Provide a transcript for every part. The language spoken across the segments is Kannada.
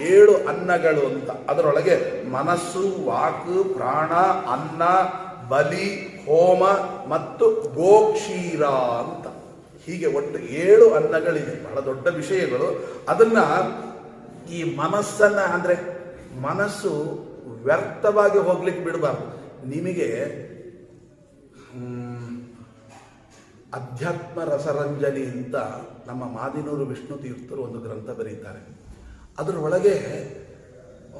ಏಳು ಅನ್ನಗಳು ಅಂತ. ಅದರೊಳಗೆ ಮನಸ್ಸು, ವಾಕು, ಪ್ರಾಣ, ಅನ್ನ, ಬಲಿ, ಹೋಮ ಮತ್ತು ಗೋಕ್ಷೀರ ಅಂತ. ಹೀಗೆ ಒಟ್ಟು ಏಳು ಅನ್ನಗಳಿವೆ. ಬಹಳ ದೊಡ್ಡ ವಿಷಯಗಳು. ಅದನ್ನ ಈ ಮನಸ್ಸನ್ನ ಅಂದ್ರೆ ಮನಸ್ಸು ವ್ಯರ್ಥವಾಗಿ ಹೋಗ್ಲಿಕ್ಕೆ ಬಿಡಬಾರ್ದು. ನಿಮಗೆ ಅಧ್ಯಾತ್ಮ ರಸರಂಜನಿ ಅಂತ ನಮ್ಮ ಮಾದಿನೂರು ವಿಷ್ಣು ತೀರ್ಥರು ಒಂದು ಗ್ರಂಥ ಬರೀತಾರೆ. ಅದರ ಒಳಗೆ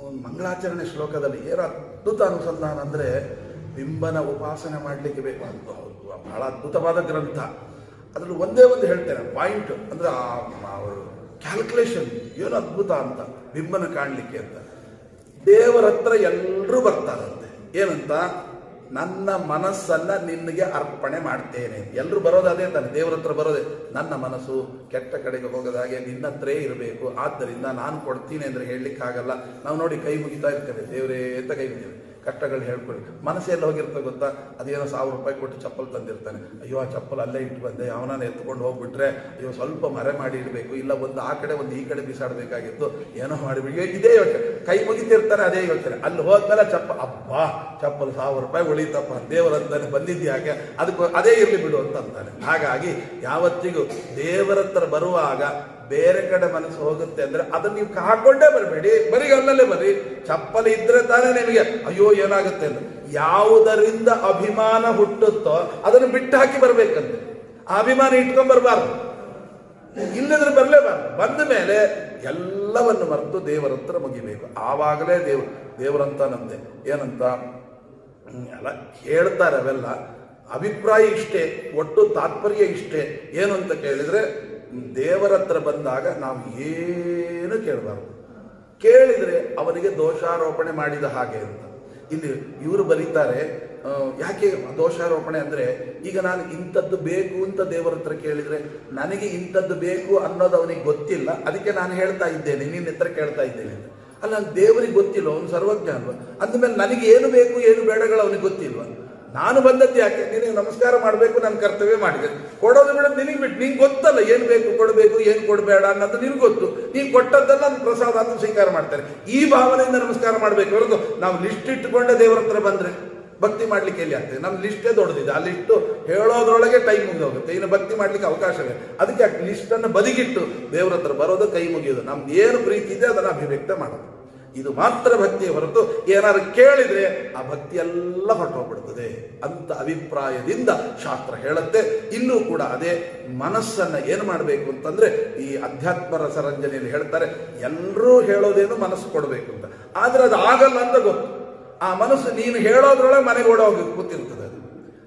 ಒಂದು ಮಂಗಳಾಚರಣೆ ಶ್ಲೋಕದಲ್ಲಿ ಏನು ಅದ್ಭುತ ಅನುಸಂಧಾನ ಅಂದರೆ ಬಿಂಬನ ಉಪಾಸನೆ ಮಾಡಲಿಕ್ಕೆ ಬೇಕು ಅಂತ ಬಹಳ ಅದ್ಭುತವಾದ ಗ್ರಂಥ. ಅದರಲ್ಲಿ ಒಂದೇ ಒಂದು ಹೇಳ್ತೇನೆ ಪಾಯಿಂಟ್ ಅಂದರೆ ಅವರು ಕ್ಯಾಲ್ಕುಲೇಷನ್ ಏನು ಅದ್ಭುತ ಅಂತ, ಬಿಂಬನ ಕಾಣಲಿಕ್ಕೆ ಅಂತ. ದೇವರ ಹತ್ರ ಎಲ್ಲರೂ ಬರ್ತಾರಂತೆ. ಏನಂತ? ನನ್ನ ಮನಸ್ಸನ್ನ ನಿನಗೆ ಅರ್ಪಣೆ ಮಾಡ್ತೇನೆ. ಎಲ್ಲರೂ ಬರೋದು ಅದೇ ತಾನೆ ದೇವರ ಹತ್ರ ಬರೋದೆ. ನನ್ನ ಮನಸ್ಸು ಕೆಟ್ಟ ಕಡೆಗೆ ಹೋಗದ ಹಾಗೆ ನಿನ್ನ ಹತ್ರೇ ಇರಬೇಕು. ಆದ್ದರಿಂದ ನಾನು ಕೊಡ್ತೀನಿ ಅಂದ್ರೆ ಹೇಳಲಿಕ್ಕಾಗಲ್ಲ. ನಾವು ನೋಡಿ ಕೈ ಮುಗಿತಾ ಇರ್ತೇವೆ. ದೇವರೇ ಅಂತ ಕೈ ಮುಗಿತೇವೆ. ಕಷ್ಟಗಳು ಹೇಳ್ಕೊಳ್ಳಿ. ಮನಸ್ಸೆಲ್ಲ ಹೋಗಿರ್ತದೆ ಗೊತ್ತಾ? ಅದೇನೋ ಸಾವಿರ ರೂಪಾಯಿ ಕೊಟ್ಟು ಚಪ್ಪಲ್ ತಂದಿರ್ತಾನೆ. ಅಯ್ಯೋ, ಆ ಚಪ್ಪಲ್ ಅಲ್ಲೇ ಇಟ್ಟು ಬಂದೆ. ಅವನನ್ನು ಎತ್ಕೊಂಡು ಹೋಗ್ಬಿಟ್ರೆ, ಅಯ್ಯೋ, ಸ್ವಲ್ಪ ಮರೆ ಮಾಡಿ ಇಡಬೇಕು. ಇಲ್ಲ, ಒಂದು ಆ ಕಡೆ, ಒಂದು ಈ ಕಡೆ ಬಿಸಾಡಬೇಕಾಗಿತ್ತು. ಏನೋ ಮಾಡಿಬಿಡಿ. ಇದೇ ಯೋಚನೆ. ಕೈ ಮುಗಿತಿರ್ತಾನೆ ಅದೇ ಯೋಚನೆ. ಅಲ್ಲಿ ಹೋದ್ಮೇಲೆ ಚಪ್ಪ, ಅಬ್ಬಾ, ಚಪ್ಪಲ್ ಸಾವಿರ ರೂಪಾಯಿ ಉಳಿತಪ್ಪ. ದೇವರಂತಾನೆ ಬಂದಿದ್ಯಾಕೆ ಅದಕ್ಕೆ ಅದೇ ಇರಲಿ ಬಿಡು ಅಂತ ಅಂತಾನೆ ಹಾಗಾಗಿ ಯಾವತ್ತಿಗೂ ದೇವರತ್ರ ಬರುವಾಗ ಬೇರೆ ಕಡೆ ಮನಸ್ಸು ಹೋಗುತ್ತೆ ಅಂದ್ರೆ ಅದನ್ನ ನೀವು ಕಾಕೊಂಡೇ ಬರಬೇಡಿ. ಬರೀ ಅಲ್ಲಲ್ಲೇ ಬರೀ ಚಪ್ಪಲಿ ಇದ್ರೆ ತಾನೇ ನಿಮಗೆ ಅಯ್ಯೋ ಏನಾಗುತ್ತೆ ಅಂದ್ರೆ ಯಾವುದರಿಂದ ಅಭಿಮಾನ ಹುಟ್ಟುತ್ತೋ ಅದನ್ನು ಬಿಟ್ಟು ಹಾಕಿ ಬರ್ಬೇಕಂತೆ. ಆ ಅಭಿಮಾನ ಇಟ್ಕೊಂಡ್ ಬರಬಾರ್ದು. ಇಲ್ಲದ್ರೆ ಬರಲೇಬಾರ್ದು. ಬಂದ ಮೇಲೆ ಎಲ್ಲವನ್ನು ಮರೆತು ದೇವರ ಹತ್ರ ಮುಗಿಬೇಕು. ಆವಾಗಲೇ ದೇವ್ ದೇವರಂತಾನಂತೆ ಏನಂತ? ಹ್ಮ್, ಎಲ್ಲ ಹೇಳ್ತಾರೆ ಅವೆಲ್ಲ. ಅಭಿಪ್ರಾಯ ಇಷ್ಟೇ ಒಟ್ಟು ತಾತ್ಪರ್ಯ ಇಷ್ಟೇ. ಏನು ಅಂತ ಕೇಳಿದ್ರೆ ದೇವರ ಹತ್ರ ಬಂದಾಗ ನಾವು ಏನು ಕೇಳಬಾರ್ದು. ಕೇಳಿದರೆ ಅವನಿಗೆ ದೋಷಾರೋಪಣೆ ಮಾಡಿದ ಹಾಗೆ ಅಂತ. ಇಲ್ಲಿ ಇವರು ಬರೀತಾರೆ ಯಾಕೆ ದೋಷಾರೋಪಣೆ ಅಂದ್ರೆ ಈಗ ನಾನು ಇಂಥದ್ದು ಬೇಕು ಅಂತ ದೇವರ ಹತ್ರ ಕೇಳಿದ್ರೆ ನನಗೆ ಇಂಥದ್ದು ಬೇಕು ಅನ್ನೋದು ಅವನಿಗೆ ಗೊತ್ತಿಲ್ಲ, ಅದಕ್ಕೆ ನಾನು ಹೇಳ್ತಾ ಇದ್ದೇನೆ ನಿನ್ನ ಹತ್ರ ಕೇಳ್ತಾ ಇದ್ದೇನೆ ಅಂತ. ಅಲ್ಲ ದೇವರಿಗೆ ಗೊತ್ತಿಲ್ಲ ಅವನು ಸರ್ವಜ್ಞ ಅಲ್ವ? ಅಂದಮೇಲೆ ನನಗೆ ಏನು ಬೇಕು, ಏನು ಬೇಡಗಳು ಅವನಿಗೆ ಗೊತ್ತಿಲ್ವಾ? ನಾನು ಬಂದದ್ದು ಯಾಕೆ? ನಿನಗೆ ನಮಸ್ಕಾರ ಮಾಡಬೇಕು ನನ್ನ ಕರ್ತವ್ಯ ಮಾಡಿದೆ. ಕೊಡೋದು ಬಿಡೋದು ನಿನಗೆ ಬಿಟ್ಟು ನಿಂಗೆ ಗೊತ್ತಲ್ಲ, ಏನು ಬೇಕು, ಕೊಡಬೇಕು, ಏನು ಕೊಡಬೇಡ ಅನ್ನೋದು ನಿನಗೆ ಗೊತ್ತು. ನೀನು ಕೊಟ್ಟದ್ದನ್ನು ನಾನು ಪ್ರಸಾದ ಅಂತ ಸ್ವೀಕಾರ ಮಾಡ್ತಾರೆ. ಈ ಭಾವನೆಯಿಂದ ನಮಸ್ಕಾರ ಮಾಡಬೇಕು ಹೊರತು ನಾವು ಲಿಸ್ಟ್ ಇಟ್ಟುಕೊಂಡೆ ದೇವರ ಹತ್ರ ಬಂದರೆ ಭಕ್ತಿ ಮಾಡ್ಲಿಕ್ಕೆ ಎಲ್ಲಿ ಆಗ್ತದೆ? ನಮ್ಮ ಲಿಸ್ಟೇ ದೊಡ್ಡದಿದೆ. ಆ ಲಿಸ್ಟು ಹೇಳೋದ್ರೊಳಗೆ ಟೈಮ್ ಮುಗಿದೋಗುತ್ತೆ. ಇನ್ನು ಭಕ್ತಿ ಮಾಡ್ಲಿಕ್ಕೆ ಅವಕಾಶವೇ ಅದಕ್ಕೆ ಲಿಸ್ಟನ್ನು ಬದಿಗಿಟ್ಟು ದೇವರ ಹತ್ರ ಬರೋದು ಕೈ ಮುಗಿಯೋದು. ನಮ್ದು ಏನು ಪ್ರೀತಿ ಇದೆ, ಅದನ್ನು ಅಭಿವ್ಯಕ್ತ ಮಾಡೋದು. ಇದು ಮಾತ್ರ ಭಕ್ತಿ ಹೊರತು ಏನಾದ್ರು ಕೇಳಿದ್ರೆ ಆ ಭಕ್ತಿ ಎಲ್ಲ ಹೊರಟೋಗ್ಬಿಡ್ತದೆ ಅಂತ ಅಭಿಪ್ರಾಯದಿಂದ ಶಾಸ್ತ್ರ ಹೇಳುತ್ತೆ. ಇನ್ನೂ ಕೂಡ ಅದೇ ಮನಸ್ಸನ್ನ ಏನು ಮಾಡಬೇಕು ಅಂತಂದ್ರೆ ಈ ಅಧ್ಯಾತ್ಮ ರಸರಂಜನೆಯಲ್ಲಿ ಹೇಳ್ತಾರೆ ಎಲ್ಲರೂ ಹೇಳೋದೇನು ಮನಸ್ಸು ಕೊಡಬೇಕು ಅಂತ. ಆದ್ರೆ ಅದು ಆಗಲ್ಲ ಅಂತ ಗೊತ್ತು. ಆ ಮನಸ್ಸು ನೀನು ಹೇಳೋದ್ರೊಳಗೆ ಮನೆಗೆ ಓಡೋಗಿ ಕೂತಿರ್ತದೆ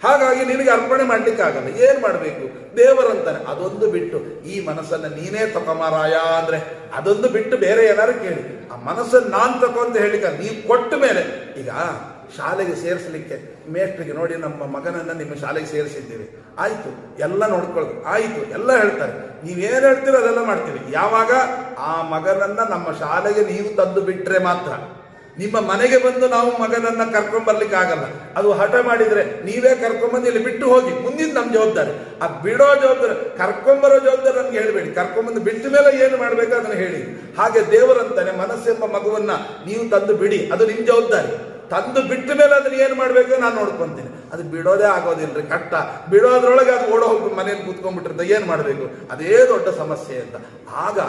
ಹಾಗಾಗಿ ನಿನಗೆ ಅರ್ಪಣೆ ಮಾಡ್ಲಿಕ್ಕೆ ಆಗಲ್ಲ ಏನು ಮಾಡಬೇಕು? ದೇವರಂತಾನೆ ಅದೊಂದು ಬಿಟ್ಟು, ಈ ಮನಸ್ಸನ್ನು ನೀನೇ ತಕೊಮಾರಾಯ ಅಂದ್ರೆ ಅದೊಂದು ಬಿಟ್ಟು ಬೇರೆ ಏನಾದ್ರು ಕೇಳಿ. ಆ ಮನಸ್ಸನ್ನು ನಾನ್ ತಕೋ ಅಂತ ಹೇಳಿಕ, ನೀವು ಕೊಟ್ಟ ಮೇಲೆ, ಈಗ ಶಾಲೆಗೆ ಸೇರಿಸಲಿಕ್ಕೆ, ಮೇಷ್ಟ್ರಿಗೆ ನೋಡಿ ನಮ್ಮ ಮಗನನ್ನ ನಿಮ್ಮ ಶಾಲೆಗೆ ಸೇರಿಸಿದ್ದೀವಿ. ಆಯ್ತು, ಎಲ್ಲ ನೋಡ್ಕೊಳ್ಳೋದು, ಆಯ್ತು, ಎಲ್ಲ ಹೇಳ್ತಾರೆ. ನೀವೇನು ಹೇಳ್ತೀರೋ ಅದೆಲ್ಲ ಮಾಡ್ತೀವಿ. ಯಾವಾಗ? ಆ ಮಗನನ್ನ ನಮ್ಮ ಶಾಲೆಗೆ ನೀವು ತಂದು ಬಿಟ್ರೆ ಮಾತ್ರ. ನಿಮ್ಮ ಮನೆಗೆ ಬಂದು ನಾವು ಮಗನನ್ನ ಕರ್ಕೊಂಡ್ ಬರ್ಲಿಕ್ಕೆ ಆಗಲ್ಲ. ಅದು ಹಠ ಮಾಡಿದ್ರೆ ನೀವೇ ಕರ್ಕೊಂಡ್ಬಂದು ಇಲ್ಲಿ ಬಿಟ್ಟು ಹೋಗಿ, ಮುಂದಿನ ನಮ್ಮ ಜವಾಬ್ದಾರಿ. ಆ ಬಿಡೋ ಜವಾಬ್ದಾರಿ ಕರ್ಕೊಂಬರೋ ಜವಾಬ್ದಾರಿ ನಮ್ಗೆ ಹೇಳ್ಬೇಡಿ. ಕರ್ಕೊಂಬಂದು ಬಿಟ್ಟ ಮೇಲೆ ಏನು ಮಾಡ್ಬೇಕು ಅದನ್ನು ಹೇಳಿ. ಹಾಗೆ ದೇವರಂತಾನೆ ಮನಸ್ಸೆಂಬ ಮಗುವನ್ನ ನೀವು ತಂದು ಬಿಡಿ. ಅದು ನಿಮ್ಮ ಜವಾಬ್ದಾರಿ. ತಂದು ಬಿಟ್ಟ ಮೇಲೆ ಅದನ್ನ ಏನು ಮಾಡ್ಬೇಕು ನಾನು ನೋಡ್ಕೊಂತೀನಿ. ಅದು ಬಿಡೋದೇ ಆಗೋದಿಲ್ರಿ ಕಟ್ಟ ಬಿಡೋದ್ರೊಳಗೆ ಅದು ಓಡೋ ಹೋಗಿ ಮನೇಲಿ ಕೂತ್ಕೊಂಡ್ಬಿಟ್ಟಿರ್ತ, ಏನು ಮಾಡಬೇಕು? ಅದೇ ದೊಡ್ಡ ಸಮಸ್ಯೆ ಅಂತ. ಆಗ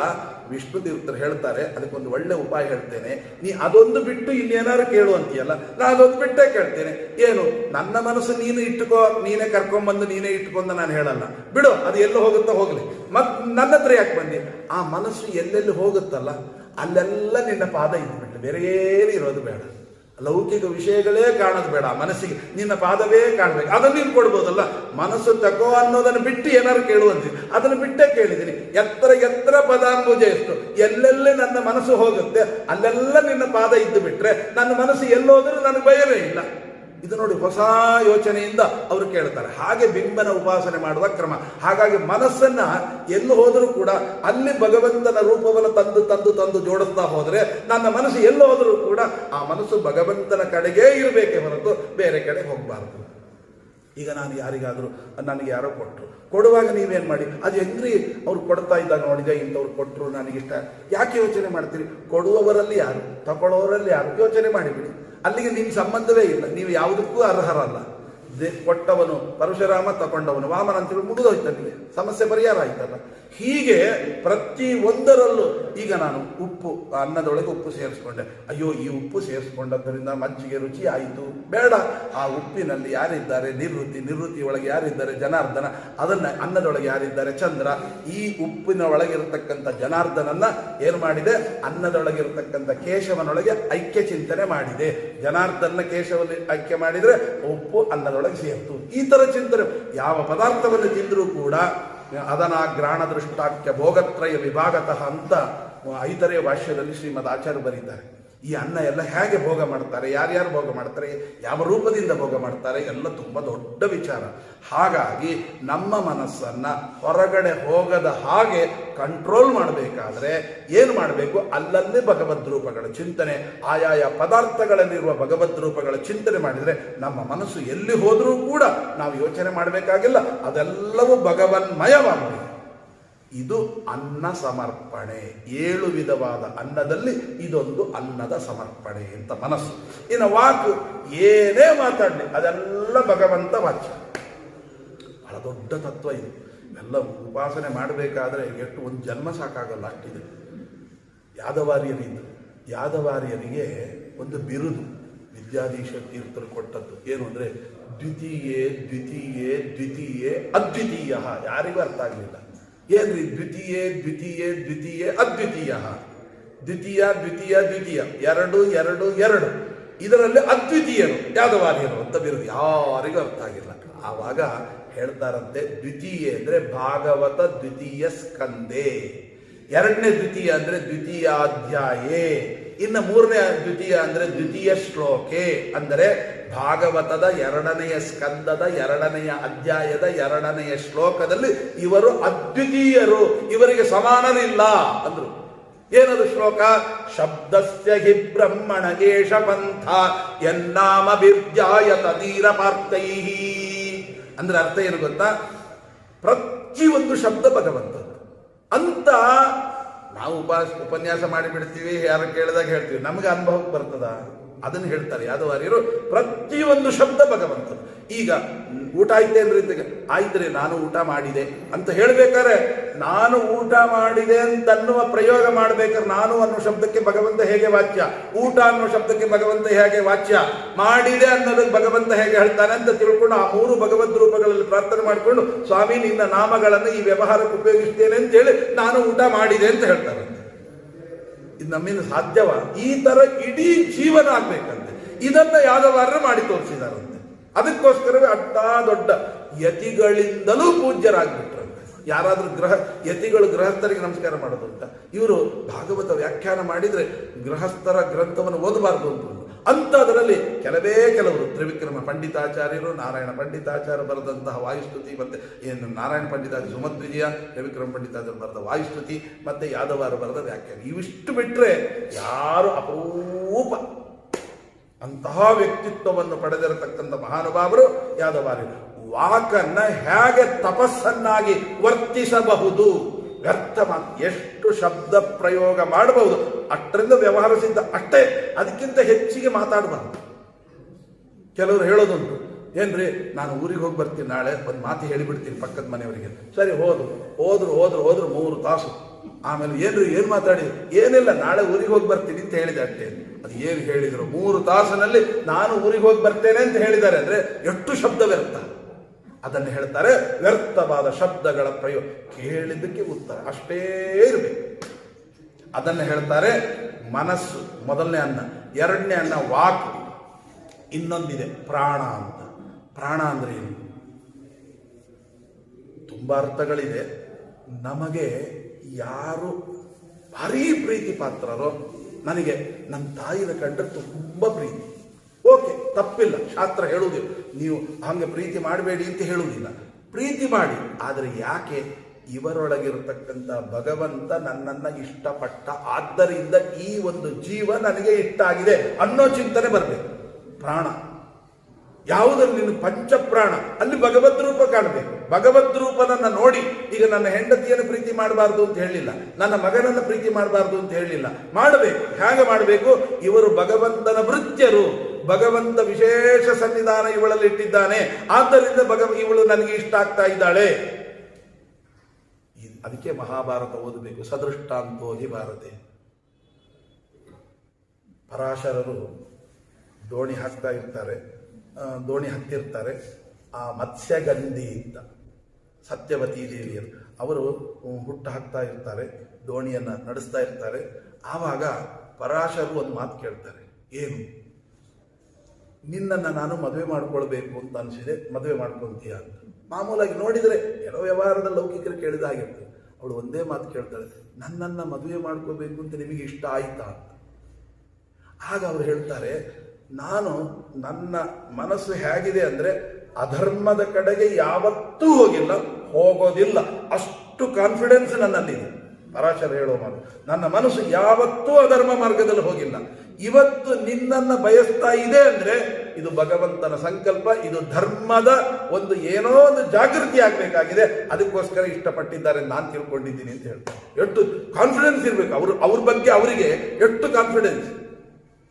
ವಿಷ್ಣು ದೇವತರು ಹೇಳ್ತಾರೆ, ಅದಕ್ಕೊಂದು ಒಳ್ಳೆ ಉಪಾಯ ಹೇಳ್ತೇನೆ. ನೀ ಅದೊಂದು ಬಿಟ್ಟು ಇನ್ನೇನಾರು ಕೇಳು ಅಂತೀಯಲ್ಲ ನಾನು ಅದೊಂದು ಬಿಟ್ಟೇ ಕೇಳ್ತೇನೆ. ಏನು, ನನ್ನ ಮನಸ್ಸು ನೀನು ಇಟ್ಟುಕೋ, ನೀನೇ ಕರ್ಕೊಂಡ್ಬಂದು ನೀನೇ ಇಟ್ಕೊಂಡು ನಾನು ಹೇಳಲ್ಲ. ಬಿಡು, ಅದು ಎಲ್ಲೋ ಹೋಗುತ್ತಾ ಹೋಗ್ಲಿ. ಮತ್ ನನ್ನ ಹತ್ರ ಯಾಕೆ ಬಂದಿ? ಆ ಮನಸ್ಸು ಎಲ್ಲೆಲ್ಲಿ ಹೋಗುತ್ತಲ್ಲ, ಅಲ್ಲೆಲ್ಲ ನಿನ್ನ ಪಾದ ಇದ್ಬಿಟ್ಲು ಬೇರೆ ಏನು ಇರೋದು ಬೇಡ. ಲೌಕಿಕ ವಿಷಯಗಳೇ ಕಾಣೋದು ಬೇಡ, ಮನಸ್ಸಿಗೆ, ನಿನ್ನ ಪಾದವೇ ಕಾಣಬೇಕು. ಅದನ್ನು ನೀನು ಕೊಡ್ಬೋದಲ್ಲ? ಮನಸ್ಸು ತಗೋ ಅನ್ನೋದನ್ನು ಬಿಟ್ಟು ಏನಾರು ಕೇಳುವಂತೆ ಅದನ್ನು ಬಿಟ್ಟೇ ಕೇಳಿದ್ದೀನಿ. ಎತ್ತರ ಎತ್ತರ ಪದಾಂಬುಜ ಎಷ್ಟು? ಎಲ್ಲೆಲ್ಲಿ ನನ್ನ ಮನಸ್ಸು ಹೋಗುತ್ತೆ, ಅಲ್ಲೆಲ್ಲ ನಿನ್ನ ಪಾದ ಇದ್ದು ಬಿಟ್ಟರೆ ನನ್ನ ಮನಸ್ಸು ಎಲ್ಲೋದ್ರೂ ನನಗೆ ಭಯವೇ ಇಲ್ಲ. ಇದು ನೋಡಿ ಹೊಸ ಯೋಚನೆಯಿಂದ ಅವರು ಕೇಳ್ತಾರೆ. ಹಾಗೆ ಬಿಂಬನ ಉಪಾಸನೆ ಮಾಡುವ ಕ್ರಮ. ಹಾಗಾಗಿ ಮನಸ್ಸನ್ನ ಎಲ್ಲಿ ಹೋದರೂ ಕೂಡ ಅಲ್ಲಿ ಭಗವಂತನ ರೂಪವನ್ನು ತಂದು ತಂದು ತಂದು ಜೋಡಿಸ್ತಾ ಹೋದರೆ ನನ್ನ ಮನಸ್ಸು ಎಲ್ಲಿ ಹೋದರೂ ಕೂಡ ಆ ಮನಸ್ಸು ಭಗವಂತನ ಕಡೆಗೇ ಇರಬೇಕೆ ಹೊರತು ಬೇರೆ ಕಡೆ ಹೋಗಬಾರದು. ಈಗ ನಾನು ಯಾರಿಗಾದರೂ ನನಗೆ ಯಾರೋ ಕೊಟ್ಟರು ಕೊಡುವಾಗ ನೀವೇನು ಮಾಡಿ? ಅದು ಹೆಂಗ್ರಿ ಅವ್ರು ಕೊಡ್ತಾ ಇದ್ದಾಗ ನೋಡಿದೆ, ಇಂಥವ್ರು ಕೊಟ್ಟರು ನನಗಿಷ್ಟ. ಯಾಕೆ ಯೋಚನೆ ಮಾಡ್ತೀರಿ? ಕೊಡುವವರಲ್ಲಿ ಯಾರು? ತಗೊಳ್ಳೋರಲ್ಲಿ ಯಾರು? ಯೋಚನೆ ಮಾಡಿಬಿಡಿ. ಅಲ್ಲಿಗೆ ನಿಮ್ಮ ಸಂಬಂಧವೇ ಇಲ್ಲ. ನೀವು ಯಾವುದಕ್ಕೂ ಅರ್ಹರಲ್ಲ. ಕೊಟ್ಟವನು ಪರಶುರಾಮ ತಗೊಂಡವನು ವಾಮನ ಅಂತೇಳಿ ಮುಗಿದೋಯ್ತಲ್ಲಿಗೆ ಸಮಸ್ಯೆ ಪರಿಹಾರ ಆಯ್ತಲ್ಲ. ಹೀಗೆ ಪ್ರತಿ ಒಂದರಲ್ಲೂ ಈಗ ನಾನು ಉಪ್ಪು, ಅನ್ನದೊಳಗೆ ಉಪ್ಪು ಸೇರಿಸ್ಕೊಂಡೆ. ಅಯ್ಯೋ, ಈ ಉಪ್ಪು ಸೇರಿಸ್ಕೊಂಡದ್ದರಿಂದ ಮಜ್ಜಿಗೆ ರುಚಿ ಆಯಿತು. ಬೇಡ, ಆ ಉಪ್ಪಿನಲ್ಲಿ ಯಾರಿದ್ದಾರೆ? ನಿವೃತ್ತಿ ನಿವೃತ್ತಿ ಒಳಗೆ ಯಾರಿದ್ದಾರೆ? ಜನಾರ್ದನ. ಅದನ್ನ ಅನ್ನದೊಳಗೆ ಯಾರಿದ್ದಾರೆ? ಚಂದ್ರ. ಈ ಉಪ್ಪಿನ ಒಳಗಿರತಕ್ಕಂಥ ಜನಾರ್ದನನ್ನ ಏನು ಮಾಡಿದೆ? ಅನ್ನದೊಳಗಿರತಕ್ಕಂಥ ಕೇಶವನೊಳಗೆ ಐಕ್ಯ ಚಿಂತನೆ ಮಾಡಿದೆ. ಜನಾರ್ದನ ಕೇಶವಲ್ಲಿ ಐಕ್ಯ ಮಾಡಿದರೆ ಉಪ್ಪು ಅನ್ನದೊಳಗೆ ಸೇರ್ತು. ಈ ಥರ ಚಿಂತನೆ. ಯಾವ ಪದಾರ್ಥವನ್ನು ತಿಂದರೂ ಕೂಡ ಅದನ ಗ್ರಾಣ ದೃಷ್ಟಾಖ್ಯ ಭೋಗತ್ರಯ ವಿಭಾಗತಃ ಅಂತ ಐದರೇ ಭಾಷ್ಯದಲ್ಲಿ ಶ್ರೀಮದ್ ಆಚಾರ್ಯ ಬರೀತಾರೆ. ಈ ಅನ್ನ ಎಲ್ಲ ಹೇಗೆ ಭೋಗ ಮಾಡ್ತಾರೆ, ಯಾರ್ಯಾರು ಭೋಗ ಮಾಡ್ತಾರೆ, ಯಾವ ರೂಪದಿಂದ ಭೋಗ ಮಾಡ್ತಾರೆ, ಎಲ್ಲ ತುಂಬ ದೊಡ್ಡ ವಿಚಾರ. ಹಾಗಾಗಿ ನಮ್ಮ ಮನಸ್ಸನ್ನು ಹೊರಗಡೆ ಹೋಗದ ಹಾಗೆ ಕಂಟ್ರೋಲ್ ಮಾಡಬೇಕಾದ್ರೆ ಏನು ಮಾಡಬೇಕು? ಅಲ್ಲಲ್ಲಿ ಭಗವದ್ ರೂಪಗಳ ಚಿಂತನೆ. ಆಯಾಯ ಪದಾರ್ಥಗಳಲ್ಲಿರುವ ಭಗವದ್ ರೂಪಗಳ ಚಿಂತನೆ ಮಾಡಿದರೆ ನಮ್ಮ ಮನಸ್ಸು ಎಲ್ಲಿ ಹೋದರೂ ಕೂಡ ನಾವು ಯೋಚನೆ ಮಾಡಬೇಕಾಗಿಲ್ಲ. ಅದೆಲ್ಲವೂ ಭಗವನ್ಮಯವಾಗಬೇಕು. ಇದು ಅನ್ನ ಸಮರ್ಪಣೆ. ಏಳು ವಿಧವಾದ ಅನ್ನದಲ್ಲಿ ಇದೊಂದು ಅನ್ನದ ಸಮರ್ಪಣೆ ಅಂತ ಮನಸ್ಸು. ಇನ್ನು ವಾಕು ಏನೇ ಮಾತಾಡಲಿ, ಅದೆಲ್ಲ ಭಗವಂತ ವಾಚ್ಯ ಬಹಳ ದೊಡ್ಡ ತತ್ವ ಇದು. ಎಲ್ಲ ಉಪಾಸನೆ ಮಾಡಬೇಕಾದ್ರೆ ಎಷ್ಟು ಒಂದು ಜನ್ಮ ಸಾಕಾಗಲ್ಲ ಅಷ್ಟಿದೆ. ಯಾದವಾರ್ಯರಿದ್ದು ಯಾದವಾರ್ಯರಿಗೆ ಒಂದು ಬಿರುದು, ವಿದ್ಯಾಧೀಶ ತೀರ್ಥರು ಕೊಟ್ಟದ್ದು. ಏನು ಅಂದರೆ ದ್ವಿತೀಯೇ ದ್ವಿತೀಯೇ ದ್ವಿತೀಯೇ, ಅದ್ವಿತೀಯ. ಯಾರಿಗೂ ಅರ್ಥ ಆಗಲಿಲ್ಲ. ಏನ್ರಿ ದ್ವಿತೀಯ ದ್ವಿತೀಯ ದ್ವಿತೀಯ ಅದ್ವಿತೀಯ. ದ್ವಿತೀಯ ದ್ವಿತೀಯ ದ್ವಿತೀಯ. ಎರಡು ಎರಡು ಎರಡು. ಇದರಲ್ಲಿ ಅದ್ವಿತೀಯರು ಯಾದವಾರ್ಯರು ಅಂತ ಬಿರೋದು. ಯಾರಿಗೂ ಅರ್ಥ ಆಗಿಲ್ಲ. ಆವಾಗ ಹೇಳ್ತಾರಂತೆ, ದ್ವಿತೀಯ ಅಂದ್ರೆ ಭಾಗವತ ದ್ವಿತೀಯ ಸ್ಕಂದೆ. ಎರಡನೇ ದ್ವಿತೀಯ ಅಂದ್ರೆ ದ್ವಿತೀಯ ಅಧ್ಯಾಯೇ ಇನ್ನು ಮೂರನೇ ದ್ವಿತೀಯ ಅಂದ್ರೆ ದ್ವಿತೀಯ ಶ್ಲೋಕೆ. ಅಂದರೆ ಭಾಗವತದ ಎರಡನೆಯ ಸ್ಕಂದದ ಎರಡನೆಯ ಅಧ್ಯಾಯದ ಎರಡನೆಯ ಶ್ಲೋಕದಲ್ಲಿ ಇವರು ಅದ್ವಿತೀಯರು, ಇವರಿಗೆ ಸಮಾನರಿಲ್ಲ ಅಂದ್ರು. ಏನದು ಶ್ಲೋಕ? ಶಬ್ದಸ್ಯ ಹಿ ಬ್ರಹ್ಮಣಗೇಶ ಪಂಥ ಎನ್ನಾಮ ತದೀರ ಪಾರ್ಥೈ ಅಂದ್ರೆ ಅರ್ಥ ಏನು ಗೊತ್ತಾ? ಪ್ರತಿಯೊಂದು ಶಬ್ದ ಭಗವಂತದ್ದು. ಅಂತ ನಾವು ಉಪನ್ಯಾಸ ಮಾಡಿಬಿಡ್ತೀವಿ, ಯಾರು ಕೇಳಿದಾಗ ಹೇಳ್ತೀವಿ. ನಮಗೆ ಅನುಭವಕ್ಕೆ ಬರ್ತದ? ಅದನ್ನು ಹೇಳ್ತಾರೆ. ಯಾದವಾರ್ಯರು ಪ್ರತಿಯೊಂದು ಶಬ್ದ ಭಗವಂತನು. ಈಗ ಊಟ ಆಯ್ತೆ ಅಂದ್ರೆ ಆಯ್ತರೆ ನಾನು ಊಟ ಮಾಡಿದೆ ಅಂತ ಹೇಳ್ಬೇಕಾದ್ರೆ, ನಾನು ಊಟ ಮಾಡಿದೆ ಅಂತ ಅನ್ನುವ ಪ್ರಯೋಗ ಮಾಡ್ಬೇಕಾದ್ರೆ ನಾನು ಅನ್ನೋ ಶಬ್ದಕ್ಕೆ ಭಗವಂತ ಹೇಗೆ ವಾಚ್ಯ? ಊಟ ಅನ್ನೋ ಶಬ್ದಕ್ಕೆ ಭಗವಂತ ಹೇಗೆ ವಾಚ್ಯ? ಮಾಡಿದೆ ಅನ್ನೋದಕ್ಕೆ ಭಗವಂತ ಹೇಗೆ ಹೇಳ್ತಾನೆ ಅಂತ ತಿಳ್ಕೊಂಡು ಆ ಮೂರು ಭಗವದ್ ರೂಪಗಳಲ್ಲಿ ಪ್ರಾರ್ಥನೆ ಮಾಡಿಕೊಂಡು, ಸ್ವಾಮಿ, ನಿನ್ನ ನಾಮಗಳನ್ನು ಈ ವ್ಯವಹಾರಕ್ಕೆ ಉಪಯೋಗಿಸ್ತೇನೆ ಅಂತ ಹೇಳಿ ನಾನು ಊಟ ಮಾಡಿದೆ ಅಂತ ಹೇಳ್ತಾರೆ. ನಮ್ಮಿಂದ ಸಾಧ್ಯವ? ಈ ತರ ಇಡೀ ಜೀವನ ಆಗ್ಬೇಕಂತೆ. ಇದನ್ನ ಯಾದವಾರರು ಮಾಡಿ ತೋರಿಸಿದಾರಂತೆ. ಅದಕ್ಕೋಸ್ಕರವೇ ಅಡ್ಡ ದೊಡ್ಡ ಯತಿಗಳಿಂದಲೂ ಪೂಜ್ಯರಾಗ್ಬಿಟ್ರಂತೆ. ಯಾರಾದ್ರೂ ಗ್ರಹ, ಯತಿಗಳು ಗೃಹಸ್ಥರಿಗೆ ನಮಸ್ಕಾರ ಮಾಡೋದು ಅಂತ. ಇವರು ಭಾಗವತ ವ್ಯಾಖ್ಯಾನ ಮಾಡಿದ್ರೆ ಗೃಹಸ್ಥರ ಗ್ರಂಥವನ್ನು ಓದಬಾರ್ದು ಅಂತ. ಅಂಥದ್ರಲ್ಲಿ ಕೆಲವೇ ಕೆಲವರು ತ್ರಿವಿಕ್ರಮ ಪಂಡಿತಾಚಾರ್ಯರು, ನಾರಾಯಣ ಪಂಡಿತಾಚಾರ್ಯ ಬರೆದಂತಹ ವಾಯುಸ್ತುತಿ, ಮತ್ತೆ ಏನು ನಾರಾಯಣ ಪಂಡಿತಾಚಾರ್ಯ ಸುಮಧ್ವಿಜಯ ತ್ರಿವಿಕ್ರಮ ಪಂಡಿತಾಚಾರ್ಯ ಬರೆದ ವಾಯುಸ್ತುತಿ, ಮತ್ತೆ ಯಾದವಾರು ಬರೆದ ವ್ಯಾಖ್ಯಾನ. ಇವಿಷ್ಟು ಬಿಟ್ಟರೆ ಯಾರು ಅಪರೂಪ ಅಂತಹ ವ್ಯಕ್ತಿತ್ವವನ್ನು ಪಡೆದಿರತಕ್ಕಂಥ ಮಹಾನುಭಾವರು ಯಾದವಾರಿ ವಾಕನ್ನ ಹೇಗೆ ತಪಸ್ಸನ್ನಾಗಿ ವರ್ತಿಸಬಹುದು? ವ್ಯರ್ಥ ಎಷ್ಟು ಶಬ್ದ ಪ್ರಯೋಗ ಮಾಡಬಹುದು ಅಷ್ಟರಿಂದ ವ್ಯವಹರಿಸಿದ್ದ ಅಷ್ಟೇ. ಅದಕ್ಕಿಂತ ಹೆಚ್ಚಿಗೆ ಮಾತಾಡಬಾರ್ದು. ಕೆಲವರು ಹೇಳೋದುಂಟು, ಏನ್ರಿ, ನಾನು ಊರಿಗೆ ಹೋಗಿ ಬರ್ತೀನಿ ನಾಳೆ ಒಂದು ಮಾತು ಹೇಳಿಬಿಡ್ತೀನಿ ಪಕ್ಕದ ಮನೆಯವರಿಗೆ. ಸರಿ, ಹೋದ್ರು ಹೋದ್ರು ಹೋದ್ರು ಹೋದ್ರು ಮೂರು ತಾಸು. ಆಮೇಲೆ ಏನ್ರಿ, ಏನು ಮಾತಾಡಿ? ಏನಿಲ್ಲ, ನಾಳೆ ಊರಿಗೆ ಹೋಗಿ ಬರ್ತೀನಿ ಅಂತ ಹೇಳಿದೆ ಅಷ್ಟೇ. ಅದು ಏನು ಹೇಳಿದ್ರು? ಮೂರು ತಾಸಿನಲ್ಲಿ ನಾನು ಊರಿಗೆ ಹೋಗಿ ಬರ್ತೇನೆ ಅಂತ ಹೇಳಿದ್ದಾರೆ ಅಂದರೆ ಎಷ್ಟು ಶಬ್ದ ವ್ಯರ್ಥ? ಅದನ್ನು ಹೇಳ್ತಾರೆ ವ್ಯರ್ಥವಾದ ಶಬ್ದಗಳ ಪ್ರಯೋಗ ಕೇಳಿದ್ದಕ್ಕೆ ಉತ್ತರ. ಅಷ್ಟೇ ಇರಬೇಕು. ಅದನ್ನು ಹೇಳ್ತಾರೆ ಮನಸ್ಸು, ಮೊದಲನೇ ಅನ್ನ. ಎರಡನೇ ಅನ್ನ ವಾಕ್. ಇನ್ನೊಂದಿದೆ ಪ್ರಾಣ ಅಂತ. ಪ್ರಾಣ ಅಂದ್ರೆ ಏನು? ತುಂಬ ಅರ್ಥಗಳಿದೆ. ನಮಗೆ ಯಾರು ಭಾರಿ ಪ್ರೀತಿ ಪಾತ್ರರೋ ನನಗೆ ನನ್ನ ತಾಯಿನ ಕಂಡ್ರೆ ತುಂಬ ಪ್ರೀತಿ. ತಪ್ಪಿಲ್ಲ. ಶಾಸ್ತ್ರ ಹೇಳುವುದಿಲ್ಲ ನೀವು ಹಂಗೆ ಪ್ರೀತಿ ಮಾಡಬೇಡಿ ಅಂತ ಹೇಳುವುದಿಲ್ಲ. ಪ್ರೀತಿ ಮಾಡಿ. ಆದರೆ ಯಾಕೆ? ಇವರೊಳಗಿರತಕ್ಕಂಥ ಭಗವಂತ ನನ್ನನ್ನ ಇಷ್ಟಪಟ್ಟ. ಆದ್ದರಿಂದ ಈ ಒಂದು ಜೀವ ನನಗೆ ಇಷ್ಟ ಅನ್ನೋ ಚಿಂತನೆ ಬರಬೇಕು. ಪ್ರಾಣ. ಯಾವುದನ್ನು ನೀನು ಪಂಚಪ್ರಾಣ. ಅಲ್ಲಿ ಭಗವದ್ ರೂಪ ಕಾಣಬೇಕು. ಭಗವದ್ ರೂಪನನ್ನು ನೋಡಿ ಈಗ ನನ್ನ ಹೆಂಡತಿಯನ್ನು ಪ್ರೀತಿ ಮಾಡಬಾರ್ದು ಅಂತ ಹೇಳಿಲ್ಲ. ನನ್ನ ಮಗನನ್ನು ಪ್ರೀತಿ ಮಾಡಬಾರ್ದು ಅಂತ ಹೇಳಿಲ್ಲ. ಮಾಡಬೇಕು. ಹೇಗೆ ಮಾಡಬೇಕು? ಇವರು ಭಗವಂತನ ಭೃತ್ಯರು ಭಗವಂತ ವಿಶೇಷ ಸನ್ನಿಧಾನ ಇವಳಲ್ಲಿ ಇಟ್ಟಿದ್ದಾನೆ. ಆದ್ದರಿಂದ ಭಗವ, ಇವಳು ನನಗೆ ಇಷ್ಟ ಆಗ್ತಾ ಇದ್ದಾಳೆ. ಅದಕ್ಕೆ ಮಹಾಭಾರತ ಓದಬೇಕು. ಸದೃಷ್ಟಾಂತೋ ಹಿ ಭಾರತೆ. ಪರಾಶರರು ದೋಣಿ ಹಾಕ್ತಾ ಇರ್ತಾರೆ. ದೋಣಿ ಹತ್ತಿರ್ತಾರೆ ಆ ಮತ್ಸ್ಯಗಂಧಿ ಅಂತ. ಸತ್ಯವತಿ ದೇವಿಯರು. ಅವರು ಹುಟ್ಟು ಹಾಕ್ತಾ ಇರ್ತಾರೆ. ದೋಣಿಯನ್ನು ನಡೆಸ್ತಾ ಇರ್ತಾರೆ. ಆವಾಗ ಪರಾಶರು ಒಂದು ಮಾತು ಕೇಳ್ತಾರೆ. ಏನು? ನಿನ್ನನ್ನು ನಾನು ಮದುವೆ ಮಾಡ್ಕೊಳ್ಬೇಕು ಅಂತ ಅನಿಸಿದೆ ಮದುವೆ ಮಾಡ್ಕೊಂತೀಯ ಅಂತ. ಮಾಮೂಲಾಗಿ ನೋಡಿದರೆ ಕೆಲವು ವ್ಯವಹಾರದ ಲೌಕಿಕರು ಕೇಳಿದ ಆಗಿರ್ತದೆ ಅವಳು ಒಂದೇ ಮಾತು ಕೇಳ್ತಾಳೆ, ನನ್ನನ್ನು ಮದುವೆ ಮಾಡ್ಕೋಬೇಕು ಅಂತ ನಿಮಗೆ ಇಷ್ಟ ಆಯಿತಾ? ಅಂತ ಆಗ ಅವ್ರು ಹೇಳ್ತಾರೆ, ನಾನು ನನ್ನ ಮನಸ್ಸು ಹೇಗಿದೆ ಅಂದರೆ ಅಧರ್ಮದ ಕಡೆಗೆ ಯಾವತ್ತೂ ಹೋಗಿಲ್ಲ, ಹೋಗೋದಿಲ್ಲ. ಅಷ್ಟು ಕಾನ್ಫಿಡೆನ್ಸ್ ನನ್ನಲ್ಲಿದೆ. ಪರಾಶರ ಹೇಳೋ ಮಾತು. ನನ್ನ ಮನಸ್ಸು ಯಾವತ್ತೂ ಅಧರ್ಮ ಮಾರ್ಗದಲ್ಲಿ ಹೋಗಿಲ್ಲ. ಇವತ್ತು ನಿನ್ನನ್ನು ಬಯಸ್ತಾ ಇದೆ ಅಂದ್ರೆ ಇದು ಭಗವಂತನ ಸಂಕಲ್ಪ, ಇದು ಧರ್ಮದ ಒಂದು ಏನೋ ಒಂದು ಜಾಗೃತಿ ಆಗಬೇಕಾಗಿದೆ. ಅದಕ್ಕೋಸ್ಕರ ಇಷ್ಟಪಟ್ಟಿದ್ದಾರೆ ನಾನು ತಿಳ್ಕೊಂಡಿದ್ದೀನಿ ಅಂತ ಹೇಳ್ತಾರೆ ಎಷ್ಟು ಕಾನ್ಫಿಡೆನ್ಸ್ ಇರಬೇಕು. ಅವರು ಅವ್ರ ಬಗ್ಗೆ ಅವರಿಗೆ ಎಷ್ಟು ಕಾನ್ಫಿಡೆನ್ಸ್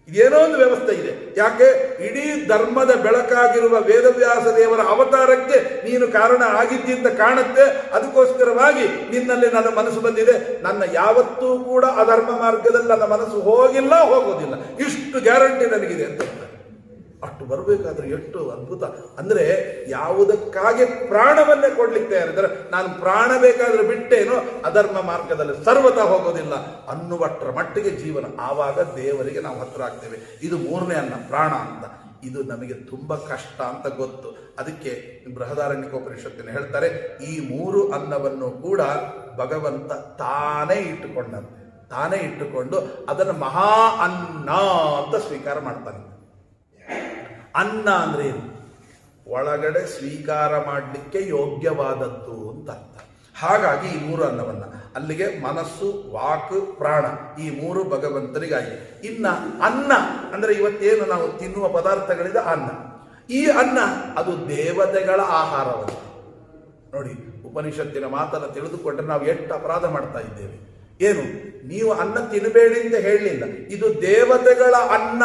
ಏನೋ ಒಂದು ವ್ಯವಸ್ಥೆ ಇದೆ. ಯಾಕೆ? ಇಡೀ ಧರ್ಮದ ಬೆಳಕಾಗಿರುವ ವೇದವ್ಯಾಸ ದೇವರ ಅವತಾರಕ್ಕೆ ನೀನು ಕಾರಣ ಆಗಿದ್ದಿ ಅಂತ ಕಾಣುತ್ತೆ. ಅದಕ್ಕೋಸ್ಕರವಾಗಿ ನಿನ್ನಲ್ಲಿ ನನ್ನ ಮನಸ್ಸು ಬಂದಿದೆ. ನನ್ನ ಯಾವತ್ತೂ ಕೂಡ ಅಧರ್ಮ ಮಾರ್ಗದಲ್ಲಿ ನನ್ನ ಮನಸ್ಸು ಹೋಗಿಲ್ಲ, ಹೋಗೋದಿಲ್ಲ. ಇಷ್ಟು ಗ್ಯಾರಂಟಿ ನನಗಿದೆ ಅಂತ. ಅಷ್ಟು ಬರಬೇಕಾದ್ರೆ ಎಷ್ಟು ಅದ್ಭುತ. ಅಂದ್ರೆ ಯಾವುದಕ್ಕಾಗಿ ಪ್ರಾಣವನ್ನೇ ಕೊಡ್ಲಿಕ್ಕೆ ತಯಾರಿದ್ದಾರೆ? ನಾನು ಪ್ರಾಣ ಬೇಕಾದ್ರೆ ಬಿಟ್ಟೇನು, ಅಧರ್ಮ ಮಾರ್ಗದಲ್ಲಿ ಸರ್ವತ ಹೋಗೋದಿಲ್ಲ ಅನ್ನುವಷ್ಟರ ಮಟ್ಟಿಗೆ ಜೀವನ. ಆವಾಗ ದೇವರಿಗೆ ನಾವು ಹತ್ರ ಆಗ್ತೇವೆ. ಇದು ಮೂರನೇ ಅನ್ನ, ಪ್ರಾಣ ಅಂತ. ಇದು ನಮಗೆ ತುಂಬಾ ಕಷ್ಟ ಅಂತ ಗೊತ್ತು. ಅದಕ್ಕೆ ಬೃಹದಾರಣ್ಯಕೋಪನಿಷತ್ತಿನ ಹೇಳ್ತಾರೆ, ಈ ಮೂರು ಅನ್ನವನ್ನು ಕೂಡ ಭಗವಂತ ತಾನೇ ಇಟ್ಟುಕೊಂಡಂತೆ. ತಾನೇ ಇಟ್ಟುಕೊಂಡು ಅದನ್ನು ಮಹಾ ಅನ್ನ ಅಂತ ಸ್ವೀಕಾರ ಮಾಡ್ತಾನೆ. ಅನ್ನ ಅಂದ್ರೆ ಏನು? ಒಳಗಡೆ ಸ್ವೀಕಾರ ಮಾಡಲಿಕ್ಕೆ ಯೋಗ್ಯವಾದದ್ದು ಅಂತ ಅರ್ಥ. ಹಾಗಾಗಿ ಈ ಮೂರು ಅನ್ನವನ್ನ, ಅಲ್ಲಿಗೆ ಮನಸ್ಸು, ವಾಕ್, ಪ್ರಾಣ, ಈ ಮೂರು ಭಗವಂತನಿಗಾಗಿ ಇನ್ನ ಅನ್ನ ಅಂದ್ರೆ ಇವತ್ತೇನು ನಾವು ತಿನ್ನುವ ಪದಾರ್ಥಗಳಿದೆ ಅನ್ನ. ಈ ಅನ್ನ, ಅದು ದೇವತೆಗಳ ಆಹಾರವನ್ನು ನೋಡಿ, ಉಪನಿಷತ್ತಿನ ಮಾತನ್ನು ತಿಳಿದುಕೊಂಡ್ರೆ ನಾವು ಎಷ್ಟು ಅಪರಾಧ ಮಾಡ್ತಾ ಇದ್ದೇವೆ. ಏನು? ನೀವು ಅನ್ನ ತಿನ್ನಬೇಡಿ ಅಂತ ಹೇಳಲಿಲ್ಲ ಇದು ದೇವತೆಗಳ ಅನ್ನ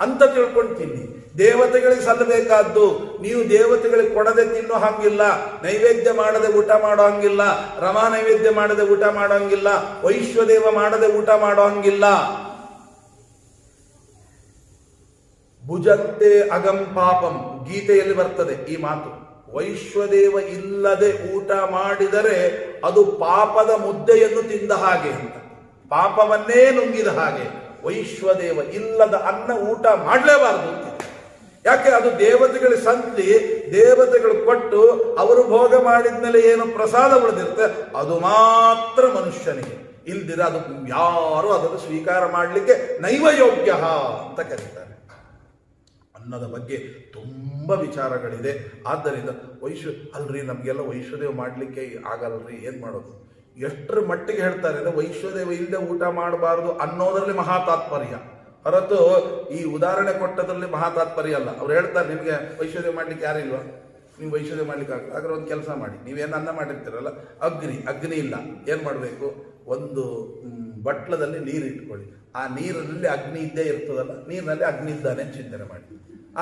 ಅಂತ ತಿಳ್ಕೊಂಡು ತಿನ್ನಿ. ದೇವತೆಗಳಿಗೆ ಸಲ್ಲಬೇಕಾದ್ದು. ನೀವು ದೇವತೆಗಳಿಗೆ ಕೊಡದೆ ತಿನ್ನೋ ಹಂಗಿಲ್ಲ, ನೈವೇದ್ಯ ಮಾಡದೆ ಊಟ ಮಾಡೋ ಹಂಗಿಲ್ಲ, ರಮಾ ನೈವೇದ್ಯ ಮಾಡದೆ ಊಟ ಮಾಡೋ ಹಂಗಿಲ್ಲ, ವೈಶ್ವದೇವ ಮಾಡದೆ ಊಟ ಮಾಡೋ ಹಂಗಿಲ್ಲ. ಭುಜಂತೆ ಅಗಂ ಪಾಪಂ. ಗೀತೆಯಲ್ಲಿ ಬರ್ತದೆ ಈ ಮಾತು. ವೈಶ್ವದೇವ ಇಲ್ಲದೆ ಊಟ ಮಾಡಿದರೆ ಅದು ಪಾಪದ ಮುದ್ದೆಯನ್ನು ತಿಂದ ಹಾಗೆ ಅಂತ. ಪಾಪವನ್ನೇ ನುಂಗಿದ ಹಾಗೆ ವೈಶ್ವದೇವ ಇಲ್ಲದ ಅನ್ನ ಊಟ ಮಾಡಲೇಬಾರದು ಅಂತಿದೆ ಯಾಕೆ ಅದು ದೇವತೆಗಳ ಸಂತಿ, ದೇವತೆಗಳು ಕೊಟ್ಟು ಅವರು ಭೋಗ ಮಾಡಿದ್ಮೇಲೆ ಏನು ಪ್ರಸಾದ ಉಳಿದಿರುತ್ತೆ? ಅದು ಮಾತ್ರ ಮನುಷ್ಯನಿಗೆ. ಇಲ್ದಿರ ಅದು ಯಾರು ಅದನ್ನು ಸ್ವೀಕಾರ ಮಾಡಲಿಕ್ಕೆ ನೈವಯೋಗ್ಯ ಅಂತ ಕರೀತಾರೆ. ಅನ್ನದ ಬಗ್ಗೆ ತುಂಬ ವಿಚಾರಗಳಿದೆ. ಆದ್ದರಿಂದ ವೈಶ್ವ ಅಲ್ರಿ, ನಮಗೆಲ್ಲ ವೈಶ್ವದೇವ ಮಾಡಲಿಕ್ಕೆ ಆಗಲ್ರಿ, ಏನು ಮಾಡೋದು? ಎಷ್ಟರ ಮಟ್ಟಿಗೆ ಹೇಳ್ತಾರೆ ಅಂದರೆ ವೈಶ್ವದೇವ ಇಲ್ಲದೆ ಊಟ ಮಾಡಬಾರ್ದು ಅನ್ನೋದರಲ್ಲಿ ಮಹಾ ತಾತ್ಪರ್ಯ. ಹೊರತು ಈ ಉದಾಹರಣೆ ಕೊಟ್ಟದ್ರಲ್ಲಿ ಮಹಾ ತಾತ್ಪರ್ಯ ಅಲ್ಲ. ಅವ್ರು ಹೇಳ್ತಾರೆ, ನಿಮಗೆ ವೈಶ್ವದೇವ ಮಾಡ್ಲಿಕ್ಕೆ ಯಾರಿಲ್ವಾ ನೀವು ವೈಶ್ವದೇವ ಮಾಡ್ಲಿಕ್ಕೆ ಆಗ್ತದೆ ಹಾಗಾದ್ರೆ ಒಂದು ಕೆಲಸ ಮಾಡಿ. ನೀವೇನು ಅನ್ನ ಮಾಡಿರ್ತೀರಲ್ಲ? ಅಗ್ನಿ ಅಗ್ನಿ ಇಲ್ಲ. ಏನು ಮಾಡಬೇಕು? ಒಂದು ಬಟ್ಲದಲ್ಲಿ ನೀರು ಇಟ್ಕೊಳ್ಳಿ ಆ ನೀರಿನಲ್ಲಿ ಅಗ್ನಿ ಇದ್ದೇ ಇರ್ತದಲ್ಲ? ನೀರಿನಲ್ಲಿ ಅಗ್ನಿ ಇದ್ದಾನೆ ಚಿಂತನೆ ಮಾಡಿ.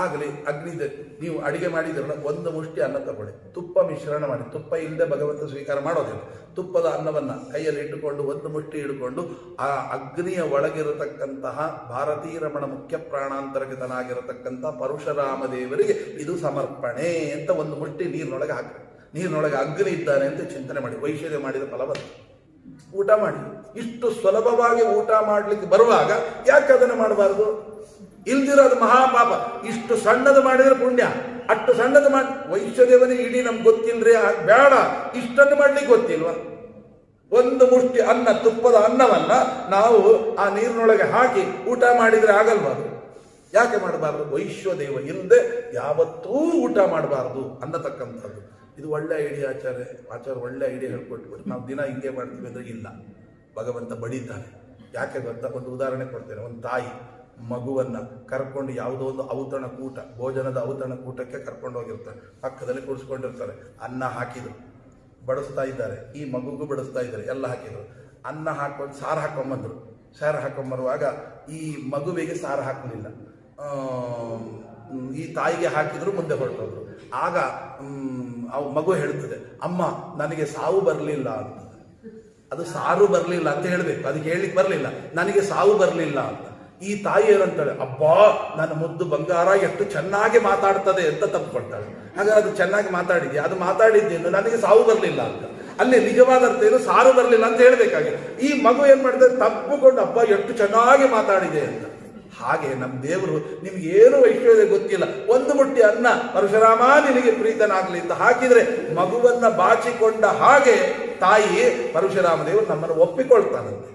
ಆಗಲಿ, ಅಗ್ನಿ ಇದೆ ನೀವು ಅಡಿಗೆ ಮಾಡಿದ್ರಲ್ಲ, ಒಂದು ಮುಷ್ಟಿ ಅನ್ನ ತಗೊಳ್ಳಿ. ತುಪ್ಪ ಮಿಶ್ರಣ ಮಾಡಿ, ತುಪ್ಪ ಇಲ್ಲದೆ ಭಗವಂತ ಸ್ವೀಕಾರ ಮಾಡೋದಿಲ್ಲ. ತುಪ್ಪದ ಅನ್ನವನ್ನು ಕೈಯಲ್ಲಿ ಇಟ್ಟುಕೊಂಡು, ಒಂದು ಮುಷ್ಟಿ ಇಟ್ಟುಕೊಂಡು ಆ ಅಗ್ನಿಯ ಒಳಗಿರತಕ್ಕಂತಹ ಭಾರತೀಯ ರಮಣ ಮುಖ್ಯ ಪ್ರಾಣಾಂತರ್ಗತನಾಗಿರತಕ್ಕಂಥ ಪರಶುರಾಮ ದೇವರಿಗೆ ಇದು ಸಮರ್ಪಣೆ ಅಂತ ಒಂದು ಮುಷ್ಟಿ ನೀರಿನೊಳಗೆ ಹಾಕಿ ನೀರಿನೊಳಗೆ ಅಗ್ನಿ ಇದ್ದಾನೆ ಅಂತ ಚಿಂತನೆ ಮಾಡಿ. ವೈಶ್ವರ್ಯ ಮಾಡಿದ ಫಲ ಬರ್ತದೆ ಊಟ ಮಾಡಿ. ಇಷ್ಟು ಸುಲಭವಾಗಿ ಊಟ ಮಾಡಲಿಕ್ಕೆ ಬರುವಾಗ ಯಾಕೆ ಅದನ್ನು ಮಾಡಬಾರದು? ಇಲ್ದಿರೋ ಅದು ಮಹಾಪಾಪ. ಇಷ್ಟು ಸಣ್ಣದು ಮಾಡಿದ್ರೆ ಪುಣ್ಯ. ಅಷ್ಟು ಸಣ್ಣದು ಮಾಡಿ ವೈಶ್ವದೇವನೇ, ಇಡೀ ನಮ್ಗೆ ಗೊತ್ತಿಲ್ರಿ, ಆ ಬೇಡ. ಇಷ್ಟನ್ನು ಮಾಡ್ಲಿಕ್ಕೆ ಗೊತ್ತಿಲ್ವ? ಒಂದು ಮುಷ್ಟಿ ಅನ್ನ, ತುಪ್ಪದ ಅನ್ನವನ್ನ ನಾವು ಆ ನೀರಿನೊಳಗೆ ಹಾಕಿ ಊಟ ಮಾಡಿದ್ರೆ ಆಗಲ್ವಾ ಯಾಕೆ ಮಾಡಬಾರ್ದು? ವೈಶ್ವದೇವ ಇಲ್ಲದೆ ಯಾವತ್ತೂ ಊಟ ಮಾಡಬಾರ್ದು ಅನ್ನತಕ್ಕಂಥದ್ದು. ಇದು ಒಳ್ಳೆ ಐಡಿಯಾ ಆಚಾರ್ಯ. ಆಚಾರ್ಯ ಒಳ್ಳೆ ಐಡಿಯಾ ಹೇಳ್ಕೊಟ್ಬಿಟ್ಟು ನಾವು ದಿನ ಹಿಂಗೆ ಮಾಡ್ತೀವಿ ಅಂದ್ರೆ ಇಲ್ಲ. ಭಗವಂತ ಬಡಿತಾನೆ ಯಾಕೆ ಗೊತ್ತಾ? ಒಂದು ಉದಾಹರಣೆ ಕೊಡ್ತೇನೆ. ಒಂದು ತಾಯಿ. ಮಗುವನ್ನ ಕರ್ಕೊಂಡು ಯಾವುದೋ ಒಂದು ಔತಣ ಕೂಟ, ಭೋಜನದ ಔತಣ ಕೂಟಕ್ಕೆ ಕರ್ಕೊಂಡು ಹೋಗಿರ್ತಾರೆ ಪಕ್ಕದಲ್ಲಿ ಕೂಡಿಸ್ಕೊಂಡಿರ್ತಾರೆ. ಅನ್ನ ಹಾಕಿದರು. ಬಡಿಸ್ತಾ ಇದ್ದಾರೆ. ಈ ಮಗುಗೂ ಬಡಿಸ್ತಾ ಇದ್ದಾರೆ. ಎಲ್ಲ ಹಾಕಿದರು. ಅನ್ನ ಹಾಕೊಂಡು ಸಾರು ಹಾಕೊಂಬಂದ್ರು. ಸಾರು ಹಾಕೊಂಬರುವಾಗ ಈ ಮಗುವಿಗೆ ಸಾರು ಹಾಕಲಿಲ್ಲ. ಈ ತಾಯಿಗೆ ಹಾಕಿದ್ರು, ಮುಂದೆ ಹೊರಟೋದ್ರು. ಆಗ ಅವು ಮಗು ಹೇಳ್ತದೆ, ಅಮ್ಮ, ನನಗೆ ಸಾವು ಬರಲಿಲ್ಲ ಅಂತ. ಅದು ಸಾರು ಬರಲಿಲ್ಲ ಅಂತ ಹೇಳಬೇಕು. ಅದಕ್ಕೆ ಹೇಳಿಕ್ ಬರಲಿಲ್ಲ. ನನಗೆ ಸಾವು ಬರಲಿಲ್ಲ ಅಂತ. ಈ ತಾಯಿ ಏನಂತಾಳೆ, ಅಬ್ಬಾ, ನನ್ನ ಮುದ್ದು ಬಂಗಾರ ಎಷ್ಟು ಚೆನ್ನಾಗಿ ಮಾತಾಡ್ತದೆ ಅಂತ ತಪ್ಪಿಕೊಳ್ತಾಳೆ ಹಾಗಾದ್ರೆ ಅದು ಚೆನ್ನಾಗಿ ಮಾತಾಡಿದ್ಯಾ? ಅದು ಮಾತಾಡಿದ್ದೇನು ನನಗೆ ಸಾವು ಬರಲಿಲ್ಲ ಅಂತ. ಅಲ್ಲಿ ನಿಜವಾದ ಅರ್ಥ ಏನು? ಸಾರು ಬರಲಿಲ್ಲ ಅಂತ ಹೇಳಬೇಕಾಗಿದೆ ಈ ಮಗು ಏನ್ ಮಾಡಿದೆ ತಪ್ಪುಕೊಂಡು ಅಬ್ಬ, ಎಷ್ಟು ಚೆನ್ನಾಗಿ ಮಾತಾಡಿದೆ ಅಂತ. ಹಾಗೆ ನಮ್ಮ ದೇವರು ನಿಮ್ಗೆ ಏನು ವೈಶ್ವರ್ಯ ಗೊತ್ತಿಲ್ಲ. ಒಂದು ಮುಟ್ಟಿ ಅನ್ನ ಪರಶುರಾಮ ನಿನಗೆ ಪ್ರೀತನಾಗಲಿ ಅಂತ ಹಾಕಿದ್ರೆ ಮಗುವನ್ನ ಬಾಚಿಕೊಂಡ ಹಾಗೆ ತಾಯಿ ಪರಶುರಾಮ ದೇವರು ನಮ್ಮನ್ನು ಒಪ್ಪಿಕೊಳ್ತಾನಂತೆ.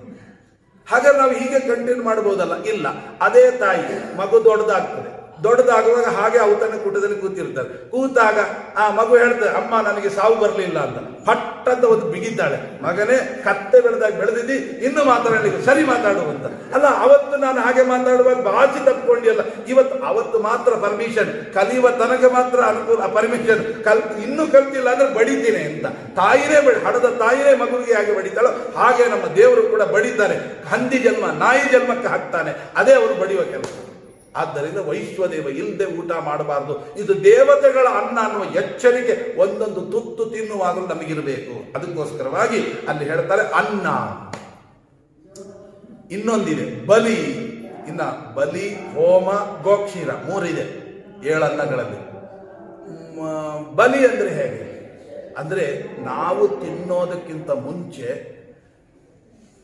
ಹಾಗಾದ್ರೆ ನಾವು ಹೀಗೆ ಕಂಟಿನ್ಯೂ ಮಾಡ್ಬೋದಲ್ಲ? ಇಲ್ಲ. ಅದೇ ತಾಯಿ ಮಗು ದೊಡ್ಡದಾಗ್ತದೆ. ದೊಡ್ಡದಾಗುವಾಗ ಹಾಗೆ ಅವತನ ಕೂಟದಲ್ಲಿ ಕೂತಿರ್ತಾರೆ. ಕೂತಾಗ, ಆ ಮಗು ಹೇಳ್ತಾರೆ ಅಮ್ಮ, ನನಗೆ ಸಾವು ಬರಲಿಲ್ಲ ಅಂತ. ಫಟ್ ಅಂತ ಒಂದು ಬಿಗಿದ್ದಾಳೆ. ಮಗನೇ, ಕತ್ತೆ ಬೆಳೆದಾಗ ಬೆಳೆದಿದ್ದಿ, ಇನ್ನು ಮಾತಾಡಲಿಕ್ಕೆ ಸರಿ ಮಾತಾಡುವಂತ ಅಲ್ಲ, ಅವತ್ತು ನಾನು ಹಾಗೆ ಮಾತಾಡುವಾಗ ಬಾಚಿ ತಪ್ಕೊಂಡಿಯಲ್ಲ. ಇವತ್ತು, ಅವತ್ತು ಮಾತ್ರ ಪರ್ಮಿಷನ್ ಕಲಿಯುವ ತನಕ ಮಾತ್ರ ಅನುಕೂಲ ಪರ್ಮಿಷನ್ ಕಲ್, ಇನ್ನೂ ಕಲ್ತಿಲ್ಲ ಅಂದ್ರೆ ಬಡಿತೀನಿ ಅಂತ. ತಾಯಿನೇ ಬಡಿ ಹಡದ ತಾಯಿನೇ ಮಗುವಿಗೆ ಹಾಗೆ ಬಡಿತಾಳೋ, ಹಾಗೆ ನಮ್ಮ ದೇವರು ಕೂಡ ಬಡಿತಾರೆ ಹಂದಿ ಜನ್ಮ, ನಾಯಿ ಜನ್ಮಕ್ಕೆ ಹಾಕ್ತಾನೆ. ಅದೇ ಅವರು ಬಡಿಯುವ ಕೆಲಸ. ಆದ್ದರಿಂದ ವೈಶ್ವದೇವ ಇಲ್ಲದೆ ಊಟ ಮಾಡಬಾರದು. ಇದು ದೇವತೆಗಳ ಅನ್ನ ಅನ್ನುವ ಎಚ್ಚರಿಕೆ, ಒಂದೊಂದು ತುತ್ತು ತಿನ್ನುವಾಗಲೂ ನಮಗಿರಬೇಕು. ಅದಕ್ಕೋಸ್ಕರವಾಗಿ ಅಲ್ಲಿ ಹೇಳ್ತಾರೆ ಅನ್ನ. ಇನ್ನೊಂದಿದೆ, ಬಲಿ. ಇನ್ನ ಬಲಿ, ಹೋಮ, ಗೋಕ್ಷೀರ ಮೂರಿದೆ ಏಳು ಅನ್ನಗಳಲ್ಲಿ. ಬಲಿ ಅಂದ್ರೆ ಹೇಗೆ? ಅಂದ್ರೆ ನಾವು ತಿನ್ನೋದಕ್ಕಿಂತ ಮುಂಚೆ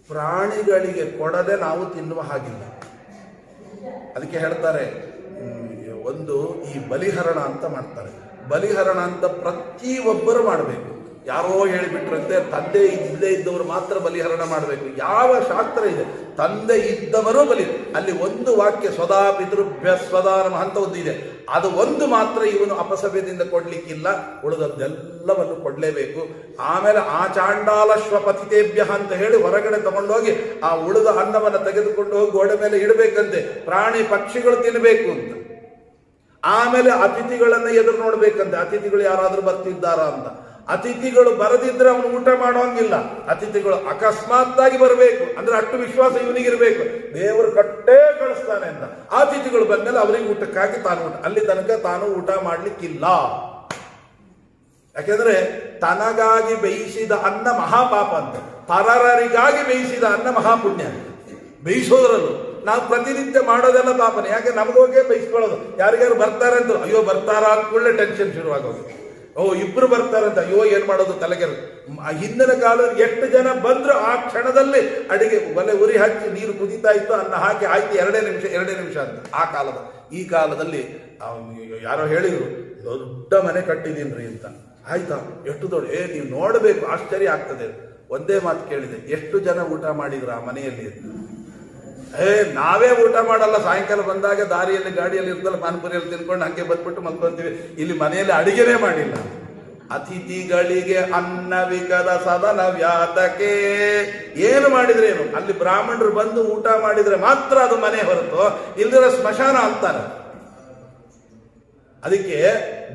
ಪ್ರಾಣಿಗಳಿಗೆ ಕೊಡದೆ ನಾವು ತಿನ್ನುವ ಹಾಗಿಲ್ಲ. ಅದಕ್ಕೆ ಹೇಳ್ತಾರೆ ಒಂದು ಈ ಬಲಿಹರಣ ಅಂತ ಮಾಡ್ತಾರೆ. ಬಲಿಹರಣ ಅಂತ ಪ್ರತಿಯೊಬ್ಬರು ಮಾಡಬೇಕು. ಯಾರೋ ಹೇಳಿಬಿಟ್ರಂತೆ, ತಂದೆ ಇಲ್ಲದೆ ಇದ್ದವರು ಮಾತ್ರ ಬಲಿಹರಣ ಮಾಡಬೇಕು. ಯಾವ ಶಾಸ್ತ್ರ ಇದೆ? ತಂದೆ ಇದ್ದವರು ಬಲಿ ಅಲ್ಲಿ ಒಂದು ವಾಕ್ಯ ಸ್ವದಾ ಪಿತೃಭ್ಯ ಸ್ವದಾ ನಮಃ ಅಂತ ಒಂದು ಇದೆ. ಅದು ಒಂದು ಮಾತ್ರ ಇವನು ಅಪಸಭ್ಯದಿಂದ ಕೊಡ್ಲಿಕ್ಕಿಲ್ಲ, ಉಳಿದದ್ದೆಲ್ಲವನ್ನು ಕೊಡಲೇಬೇಕು. ಆಮೇಲೆ ಆ ಚಾಂಡಾಲಶ್ವ ಪತಿತೇಭ್ಯ ಅಂತ ಹೇಳಿ ಹೊರಗಡೆ ತಗೊಂಡೋಗಿ ಆ ಉಳಿದ ಅನ್ನವನ್ನು ತೆಗೆದುಕೊಂಡು ಹೋಗಿ ಗೋಡೆ ಮೇಲೆ ಇಡಬೇಕಂತೆ. ಪ್ರಾಣಿ ಪಕ್ಷಿಗಳು ತಿನ್ನಬೇಕು ಅಂತ. ಆಮೇಲೆ ಅತಿಥಿಗಳನ್ನು ಎದುರು ನೋಡ್ಬೇಕಂತೆ. ಅತಿಥಿಗಳು ಯಾರಾದರೂ ಬರ್ತಿದ್ದಾರಾ ಅಂತ. ಅತಿಥಿಗಳು ಬರದಿದ್ರೆ ಅವನು ಊಟ ಮಾಡೋಂಗಿಲ್ಲ ಅತಿಥಿಗಳು ಅಕಸ್ಮಾತ್ತಾಗಿ ಬರಬೇಕು. ಅಂದ್ರೆ ಅಷ್ಟು ವಿಶ್ವಾಸ ಇವನಿಗಿರ್ಬೇಕು. ದೇವರು ಕಟ್ಟೇ ಕಳಿಸ್ತಾನೆ ಅಂತ. ಅತಿಥಿಗಳು ಬಂದ್ಮೇಲೆ ಅವರಿಗೆ ಊಟಕ್ಕಾಗಿ ತಾನು ಊಟ ಅಲ್ಲಿ ತನಕ ತಾನು ಊಟ ಮಾಡ್ಲಿಕ್ಕಿಲ್ಲ. ಯಾಕೆಂದ್ರೆ ತನಗಾಗಿ ಬೇಯಿಸಿದ ಅನ್ನ ಮಹಾಪಾಪ ಅಂತ. ಪರರರಿಗಾಗಿ ಬೇಯಿಸಿದ ಅನ್ನ ಮಹಾಪುಣ್ಯ ಬೇಯಿಸೋದ್ರಲ್ಲೂ. ನಾವು ಪ್ರತಿನಿತ್ಯ ಮಾಡೋದೆಲ್ಲ ಪಾಪನೆ. ಯಾಕೆ ನಮಗೋಗೆ ಬೇಯಿಸ್ಕೊಳ್ಳೋದು? ಯಾರಿಗಾರು ಬರ್ತಾರೆ ಅಂತ ಅಯ್ಯೋ, ಬರ್ತಾರಾ ಅಂತ ಕೂಡಲೇ ಟೆನ್ಷನ್ ಶುರುವಾಗೋದು ಓ, ಇಬ್ರು ಬರ್ತಾರಂತ. ಅಯ್ಯೋ, ಏನ್ ಮಾಡೋದು? ತಲೆಗೆ ಹಿಂದಿನ ಕಾಲದಲ್ಲಿ ಎಷ್ಟು ಜನ ಬಂದ್ರು ಆ ಕ್ಷಣದಲ್ಲಿ ಅಡಿಗೆ ಒಲೆ ಉರಿ ಹಚ್ಚಿ ನೀರು ಕುದೀತಾ ಇತ್ತು, ಅನ್ನ ಹಾಕಿ ಆಯ್ತು, ಎರಡೇ ನಿಮಿಷ ಎರಡೇ ನಿಮಿಷ ಅಂತ. ಆ ಕಾಲದ, ಈ ಕಾಲದಲ್ಲಿ ಯಾರೋ ಹೇಳಿದ್ರು, ದೊಡ್ಡ ಮನೆ ಕಟ್ಟಿದೀನ್ರಿ ಅಂತ. ಆಯ್ತಾ? ಎಷ್ಟು ದೊಡ್ಡ ಏ, ನೀವು ನೋಡಬೇಕು, ಆಶ್ಚರ್ಯ ಆಗ್ತದೆ. ಒಂದೇ ಮಾತು ಕೇಳಿದೆ, ಎಷ್ಟು ಜನ ಊಟ ಮಾಡಿದ್ರು ಆ ಮನೆಯಲ್ಲಿ? ಅಂತ ಏ, ನಾವೇ ಊಟ ಮಾಡಲ್ಲ. ಸಾಯಂಕಾಲ ಬಂದಾಗ ದಾರಿಯಲ್ಲಿ, ಗಾಡಿಯಲ್ಲಿ ಇರ್ತಲ್ಲ, ಪಾನ್ಪುರಿಯಲ್ಲಿ ತಿನ್ಕೊಂಡು ಹಂಗೆ ಬಂದ್ಬಿಟ್ಟು ಮಲ್ಕೊಂತೀವಿ. ಇಲ್ಲಿ ಮನೆಯಲ್ಲಿ ಅಡಿಗೆನೇ ಮಾಡಿಲ್ಲ. ಅತಿಥಿಗಳಿಗೆ ಅನ್ನವಿಕದ ಸದನ ವ್ಯಾತಕೆ ಏನು ಮಾಡಿದ್ರೇನು ಅಲ್ಲಿ ಬ್ರಾಹ್ಮಣರು ಬಂದು ಊಟ ಮಾಡಿದ್ರೆ ಮಾತ್ರ ಅದು ಮನೆ ಹೊರತು. ಇಲ್ದಿರೋ ಸ್ಮಶಾನ ಅಂತಾರೆ. ಅದಕ್ಕೆ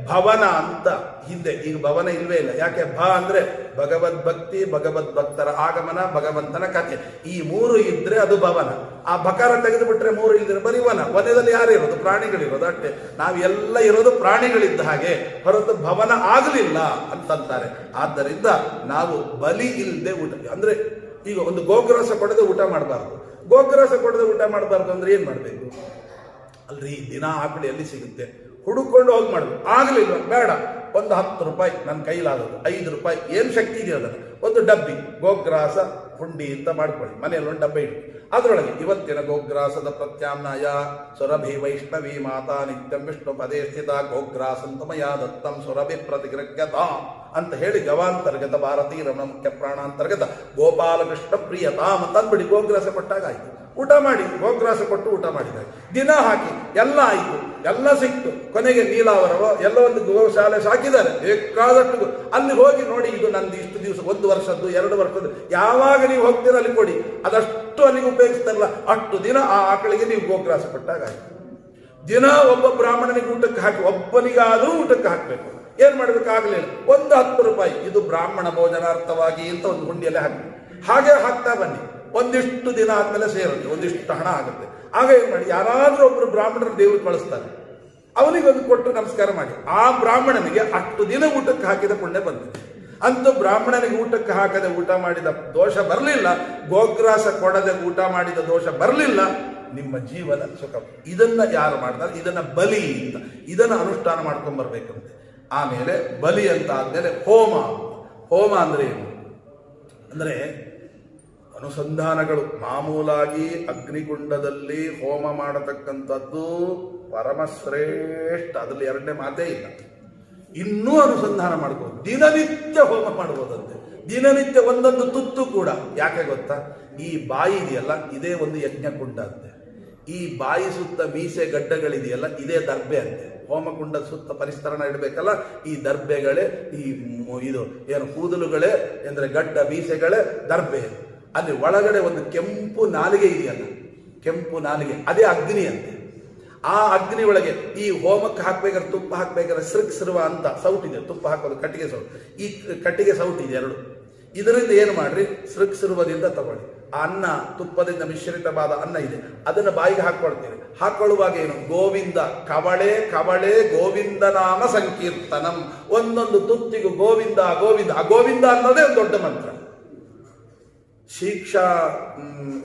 ಭವನ ಅಂತ ಹಿಂದೆ, ಈಗ ಭವನ ಇಲ್ವೇ ಇಲ್ಲ. ಯಾಕೆ? ಭ ಅಂದ್ರೆ ಭಗವದ್ ಭಕ್ತಿ, ಭಗವದ್ ಭಕ್ತರ ಆಗಮನ, ಭಗವಂತನ ಕಥೆ. ಈ ಮೂರು ಇದ್ರೆ ಅದು ಭವನ. ಆ ಬಕಾರ ತೆಗೆದು ಬಿಟ್ರೆ ಮೂರು ಇಲ್ದಿದ್ರೆ ಬರೀ ವನ. ವನದಲ್ಲಿ ಯಾರು ಇರೋದು? ಪ್ರಾಣಿಗಳಿರೋದು ಅಷ್ಟೇ. ನಾವೆಲ್ಲ ಇರೋದು ಪ್ರಾಣಿಗಳಿದ್ದ ಹಾಗೆ. ಹೊರತು ಭವನ ಆಗಲಿಲ್ಲ ಅಂತಂತಾರೆ. ಆದ್ದರಿಂದ ನಾವು ಬಲಿ ಇಲ್ಲದೆ ಊಟ. ಅಂದ್ರೆ ಈಗ ಒಂದು ಗೋಗ್ರಸ ಕೊಡದೆ ಊಟ ಮಾಡಬಾರ್ದು. ಗೋಗ್ರಸ ಕೊಡದೆ ಊಟ ಮಾಡಬಾರ್ದು ಅಂದ್ರೆ ಏನ್ ಮಾಡಬೇಕು? ಅಲ್ರಿ, ದಿನ ಆಕಳು ಎಲ್ಲಿ ಸಿಗುತ್ತೆ. ಹುಡುಕೊಂಡು ಹೋಗಿ ಮಾಡು ಆಗಲಿಲ್ಲ ಬೇಡ. ಒಂದು ಹತ್ತು ರೂಪಾಯಿ ನನ್ನ ಕೈಲಾದದ್ದು. ಐದು ರೂಪಾಯಿ. ಏನು ಶಕ್ತಿ ಇದೆಯೋ ಅದನ್ನು. ಒಂದು ಡಬ್ಬಿ ಗೋಗ್ರಾಸ ಹುಂಡಿ ಅಂತ ಮಾಡ್ಕೊಳ್ಳಿ. ಮನೆಯಲ್ಲಿ ಒಂದು ಡಬ್ಬೆ ಇಟ್ಟು ಅದರೊಳಗೆ ಇವತ್ತಿನ ಗೋಗ್ರಾಸದ ಪ್ರತ್ಯಾಮ್ನಾಯ ಸುರಭಿ ವೈಷ್ಣವಿ ಮಾತಾ ನಿತ್ಯಂ ವಿಷ್ಣು ಪದೇ ಸ್ಥಿತ ಗೋಗ್ರಾಸಂತಮಯ ದತ್ತಂ ಸುರಭಿ ಪ್ರತಿಗೃಹ್ಯತ. ಅಂತ ಹೇಳಿ ಗವಾಂತರ್ಗತ ರಮಣ ಮುಖ್ಯ ಪ್ರಾಣಾಂತರ್ಗತ. ಗೋಪಾಲಕೃಷ್ಣ ಪ್ರಿಯ ತಾಮ ತಂದ್ಬಿಡಿ, ಗೋಗ್ರಾಸ ಕೊಟ್ಟಾಗ ಆಯ್ತು ಊಟ ಮಾಡಿ, ಗೋಗ್ರಾಸ ಕೊಟ್ಟು ಊಟ ಮಾಡಿದಾಗ ದಿನ ಹಾಕಿ, ಎಲ್ಲ ಆಯ್ತು. ಎಲ್ಲ ಸಿಕ್ತು. ಕೊನೆಗೆ ನೀಲಾವರವ, ಎಲ್ಲ ಒಂದು ಗೋಶಾಲೆ ಸಾಕಿದ್ದಾರೆ. ಬೇಕಾದಷ್ಟು ಅಲ್ಲಿ ಹೋಗಿ ನೋಡಿ, ಇದು ನಂದು ಇಷ್ಟು ದಿವಸ, ಒಂದು ವರ್ಷದ್ದು, ಎರಡು ವರ್ಷದ್ದು. ಯಾವಾಗ ನೀವು ಹೋಗ್ತೀರ ಅಲ್ಲಿ ಕೊಡಿ. ಅದಷ್ಟು ಅಲ್ಲಿಗೆ ಉಪಯೋಗಿಸ್ತಾರಲ್ಲ, ಅಷ್ಟು ದಿನ ಆ ಆಕಳಿಗೆ ನೀವು ಗೋಗ್ರಾಸ ಕೊಟ್ಟಾಗ ಆಯ್ತು ದಿನ ಒಬ್ಬ ಬ್ರಾಹ್ಮಣನಿಗೆ ಊಟಕ್ಕೆ ಹಾಕಿ, ಒಬ್ಬನಿಗಾದರೂ ಊಟಕ್ಕೆ ಹಾಕಬೇಕು. ಏನ್ ಮಾಡ್ಬೇಕಾಗ್ಲಿಲ್ಲ ಒಂದು ಹತ್ತು ರೂಪಾಯಿ. ಇದು ಬ್ರಾಹ್ಮಣ ಭೋಜನಾರ್ಥವಾಗಿ ಅಂತ ಒಂದು ಹುಂಡಿಯಲ್ಲೇ ಹಾಕಿ ಹಾಗೆ ಹಾಕ್ತಾ ಬನ್ನಿ. ಒಂದಿಷ್ಟು ದಿನ ಆದ್ಮೇಲೆ ಸೇರುತ್ತೆ. ಒಂದಿಷ್ಟು ಹಣ ಆಗುತ್ತೆ. ಆಗ ಏನ್ ಮಾಡಿ? ಯಾರಾದ್ರೂ ಒಬ್ರು ಬ್ರಾಹ್ಮಣರು ದೇವ್ರು ಕಳಿಸ್ತಾರೆ. ಅವನಿಗೆ ಒಂದು ಕೊಟ್ಟು ನಮಸ್ಕಾರ ಮಾಡಿ. ಆ ಬ್ರಾಹ್ಮಣನಿಗೆ ಅಷ್ಟು ದಿನ ಊಟಕ್ಕೆ ಹಾಕಿದ ಪುಣ್ಯ ಬಂದಿದೆ. ಅಂತೂ ಬ್ರಾಹ್ಮಣನಿಗೆ ಊಟಕ್ಕೆ ಹಾಕದೆ ಊಟ ಮಾಡಿದ ದೋಷ ಬರಲಿಲ್ಲ. ಗೋಗ್ರಾಸ ಕೊಡದೆ ಊಟ ಮಾಡಿದ ದೋಷ ಬರಲಿಲ್ಲ. ನಿಮ್ಮ ಜೀವನ ಸುಖ. ಇದನ್ನ ಯಾರು ಮಾಡ್ತಾರೆ? ಇದನ್ನ ಬಲಿ ಅಂತ. ಇದನ್ನ ಅನುಷ್ಠಾನ ಮಾಡ್ಕೊಂಡ್ ಬರ್ಬೇಕಂತೆ ಆಮೇಲೆ ಬಲಿ ಅಂತ ಆದ್ಮೇಲೆ ಹೋಮ. ಹೋಮ ಅಂದ್ರೆ ಏನು? ಅಂದ್ರೆ ಅನುಸಂಧಾನಗಳು. ಮಾಮೂಲಾಗಿ ಅಗ್ನಿಗುಂಡದಲ್ಲಿ ಹೋಮ ಮಾಡತಕ್ಕಂಥದ್ದು ಪರಮಶ್ರೇಷ್ಠ. ಅದರಲ್ಲಿ ಎರಡನೇ ಮಾತೇ ಇಲ್ಲ. ಇನ್ನೂ ಅನುಸಂಧಾನ ಮಾಡ್ಬೋದು. ದಿನನಿತ್ಯ ಹೋಮ ಮಾಡ್ಬೋದಂತೆ. ದಿನನಿತ್ಯ ಒಂದೊಂದು ತುತ್ತು ಕೂಡ. ಯಾಕೆ ಗೊತ್ತಾ? ಈ ಬಾಯಿ ಇದೆಯಲ್ಲ, ಇದೇ ಒಂದು ಯಜ್ಞ ಕುಂಡ ಅಂತೆ. ಈ ಬಾಯಿ ಸುತ್ತ ಮೀಸೆ ಗಡ್ಡಗಳಿದೆಯಲ್ಲ, ಇದೇ ದರ್ಬೆ ಅಂತೆ. ಹೋಮಕುಂಡ ಸುತ್ತ ಪರಿಸ್ತರಣ ಇಡಬೇಕಲ್ಲ, ಈ ದರ್ಬೆಗಳೇ ಈ ಇದು ಏನು ಕೂದಲುಗಳೇ, ಎಂದರೆ ಗಡ್ಡ ಬೀಸೆಗಳೇ ದರ್ಬೆ ಅಲ್ಲಿ ಒಳಗಡೆ ಒಂದು ಕೆಂಪು ನಾಲಿಗೆ ಇದೆಯಲ್ಲ, ಕೆಂಪು ನಾಲಿಗೆ, ಅದೇ ಅಗ್ನಿ ಅಂತೆ. ಆ ಅಗ್ನಿ ಒಳಗೆ ಈ ಹೋಮಕ್ಕೆ ಹಾಕ್ಬೇಕಾದ್ರೆ ತುಪ್ಪ ಹಾಕ್ಬೇಕಾದ್ರೆ ಸೃಕ್ ಸಿರುವ ಅಂತ ಸೌಟ್ ಇದೆ, ತುಪ್ಪ ಹಾಕೋದು ಕಟ್ಟಿಗೆ ಸೌಟ್. ಈ ಕಟ್ಟಿಗೆ ಸೌಟ್ ಇದೆ ಎರಡು. ಇದರಿಂದ ಏನು ಮಾಡ್ರಿ? ಸೃಕ್ ಸಿರುವದಿಂದ ತಗೊಳ್ಳಿ. ಅನ್ನ ತುಪ್ಪದಿಂದ ಮಿಶ್ರಿತವಾದ ಅನ್ನ ಇದೆ. ಅದನ್ನ ಬಾಯಿಗೆ ಹಾಕ್ಕೊಳ್ತೀರಿ ಹಾಕೊಳ್ಳುವಾಗ ಏನು? ಗೋವಿಂದ ಕವಳೆ ಕವಳೆ ಗೋವಿಂದ ನಾಮ ಸಂಕೀರ್ತನಂ. ಒಂದೊಂದು ತುತ್ತಿಗೂ ಗೋವಿಂದ ಗೋವಿಂದ ಗೋವಿಂದ ಅನ್ನೋದೇ ಒಂದು ದೊಡ್ಡ ಮಂತ್ರ. ಶಿಕ್ಷಾ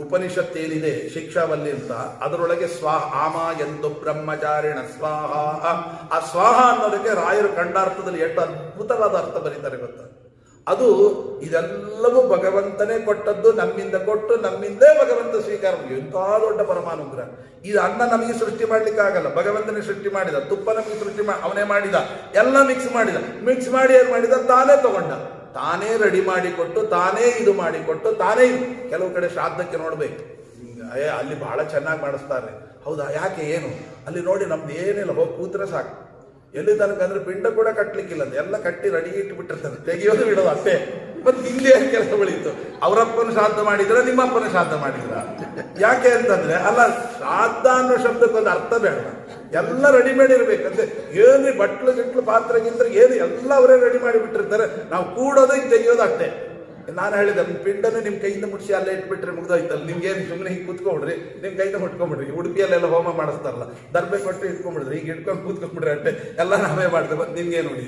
ಉಪನಿಷತ್ ಏನಿದೆ? ಶಿಕ್ಷಾವಲ್ಲಿ ಅಂತ ಅದರೊಳಗೆ ಸ್ವಾಹ, ಆಮ ಎಂದು ಬ್ರಹ್ಮಚಾರಿಣ ಸ್ವಾಹ. ಆ ಸ್ವಾಹ ಅನ್ನೋದಕ್ಕೆ ರಾಯರು ಕಂಡಾರ್ಥದಲ್ಲಿ ಎಷ್ಟು ಅದ್ಭುತವಾದ ಅರ್ಥ ಬರೀತಾರೆ ಗೊತ್ತಾ? ಅದು ಇದೆಲ್ಲವೂ ಭಗವಂತನೇ ಕೊಟ್ಟದ್ದು, ನಮ್ಮಿಂದ ಕೊಟ್ಟು ನಮ್ಮಿಂದೇ ಭಗವಂತ ಸ್ವೀಕಾರ ಮಾಡಿ ಎಂಥ ದೊಡ್ಡ ಪರಮಾನುಗ್ರಹ. ಇದು ಅನ್ನ ನಮಗೆ ಸೃಷ್ಟಿ ಮಾಡ್ಲಿಕ್ಕೆ ಆಗಲ್ಲ. ಭಗವಂತನೇ ಸೃಷ್ಟಿ ಮಾಡಿದ, ತುಪ್ಪ ನಮಗೆ ಸೃಷ್ಟಿ ಮಾಡಿ ಅವನೇ ಮಾಡಿದ, ಎಲ್ಲ ಮಿಕ್ಸ್ ಮಾಡಿದ. ಮಿಕ್ಸ್ ಮಾಡಿ ಏನು ಮಾಡಿದ? ತಾನೇ ತಗೊಂಡ. ತಾನೇ ರೆಡಿ ಮಾಡಿಕೊಟ್ಟು ತಾನೇ ಇದು ಮಾಡಿಕೊಟ್ಟು ತಾನೇ ಇದು. ಕೆಲವು ಕಡೆ ಶ್ರಾದ್ದಕ್ಕೆ ನೋಡ್ಬೇಕು. ಅಲ್ಲಿ ಬಹಳ ಚೆನ್ನಾಗಿ ಮಾಡಿಸ್ತಾರೆ. ಹೌದಾ? ಯಾಕೆ ಏನು? ಅಲ್ಲಿ ನೋಡಿ ನಮ್ದು ಏನಿಲ್ಲ, ಹೋಗಿ ಕೂತ್ರೆ ಸಾಕು. ಎಲ್ಲಿ ತನಕ ಅಂದ್ರೆ ಪಿಂಡ ಕೂಡ ಕಟ್ಟಲಿಕ್ಕಿಲ್ಲ ಎಲ್ಲ ಕಟ್ಟಿ ರೆಡಿ ಇಟ್ಬಿಟ್ಟಿರ್ತಾರೆ. ತೆಗಿಯೋದು ಬಿಡೋದು ಅಷ್ಟೇ. ಮತ್ತೆ ಹಿಂದೆ ಕೆಲಸ ಉಳಿತು ಅವರಪ್ಪನ ಶ್ರಾದ್ದ ಮಾಡಿದ್ರ, ನಿಮ್ಮಪ್ಪನ ಶ್ರಾದ್ದ ಮಾಡಿದ್ರ? ಯಾಕೆ ಅಂತಂದ್ರೆ, ಅಲ್ಲ, ಶ್ರಾದ್ದ ಅನ್ನೋ ಶಬ್ದಕ್ಕೊಂದು ಅರ್ಥ ಬೇಡ. ಎಲ್ಲ ರೆಡಿಮೇಡ್ ಇರ್ಬೇಕಂದ್ರೆ ಏನು ಬಟ್ಲು ಗಿಟ್ಲು ಪಾತ್ರೆ ಗಿಂತ್ರ ಏನು? ಎಲ್ಲ ಅವರೇ ರೆಡಿ ಮಾಡಿ ಬಿಟ್ಟಿರ್ತಾರೆ. ನಾವು ಕೂಡೋದು ತೆಗಿಯೋದು ಅಷ್ಟೇ. ನಾನು ಹೇಳಿದೆ ಪಿಂಡನ್ನು ನಿಮ್ಮ ಕೈಯಿಂದ ಮುಟ್ಸಿ ಅಲ್ಲೇ ಇಟ್ಬಿಟ್ರೆ ಮುಗ್ದೋಯ್ತಲ್ಲ. ನಿಮ್ಗೆ ಏನು ಸುಮ್ಮನೆ ಹಿಂಗೆ ಕೂತ್ಕೊಂಡ್ರಿ ನಿಮ್ಮ ಕೈಯಿಂದ ಮುಟ್ಕೊಂಡ್ಬಿಡ್ರಿ ಉಡುಪಿಯಲ್ಲೆಲ್ಲ ಹೋಮ ಮಾಡಿಸ್ತಾರಲ್ಲ, ದರ್ಬೆ ಕೊಟ್ಟು ಇಟ್ಕೊಂಡ್ಬಿಡ್ರಿ ಈಗ ಇಟ್ಕೊಂಡು ಕೂತ್ಕೊಂಡ್ಬಿಡ್ರಿ ಅಂತೆ ಎಲ್ಲ ನಾವೇ ಮಾಡ್ತೇವೆ. ಬಂದು ನಿಮ್ಗೇನು ನೋಡಿ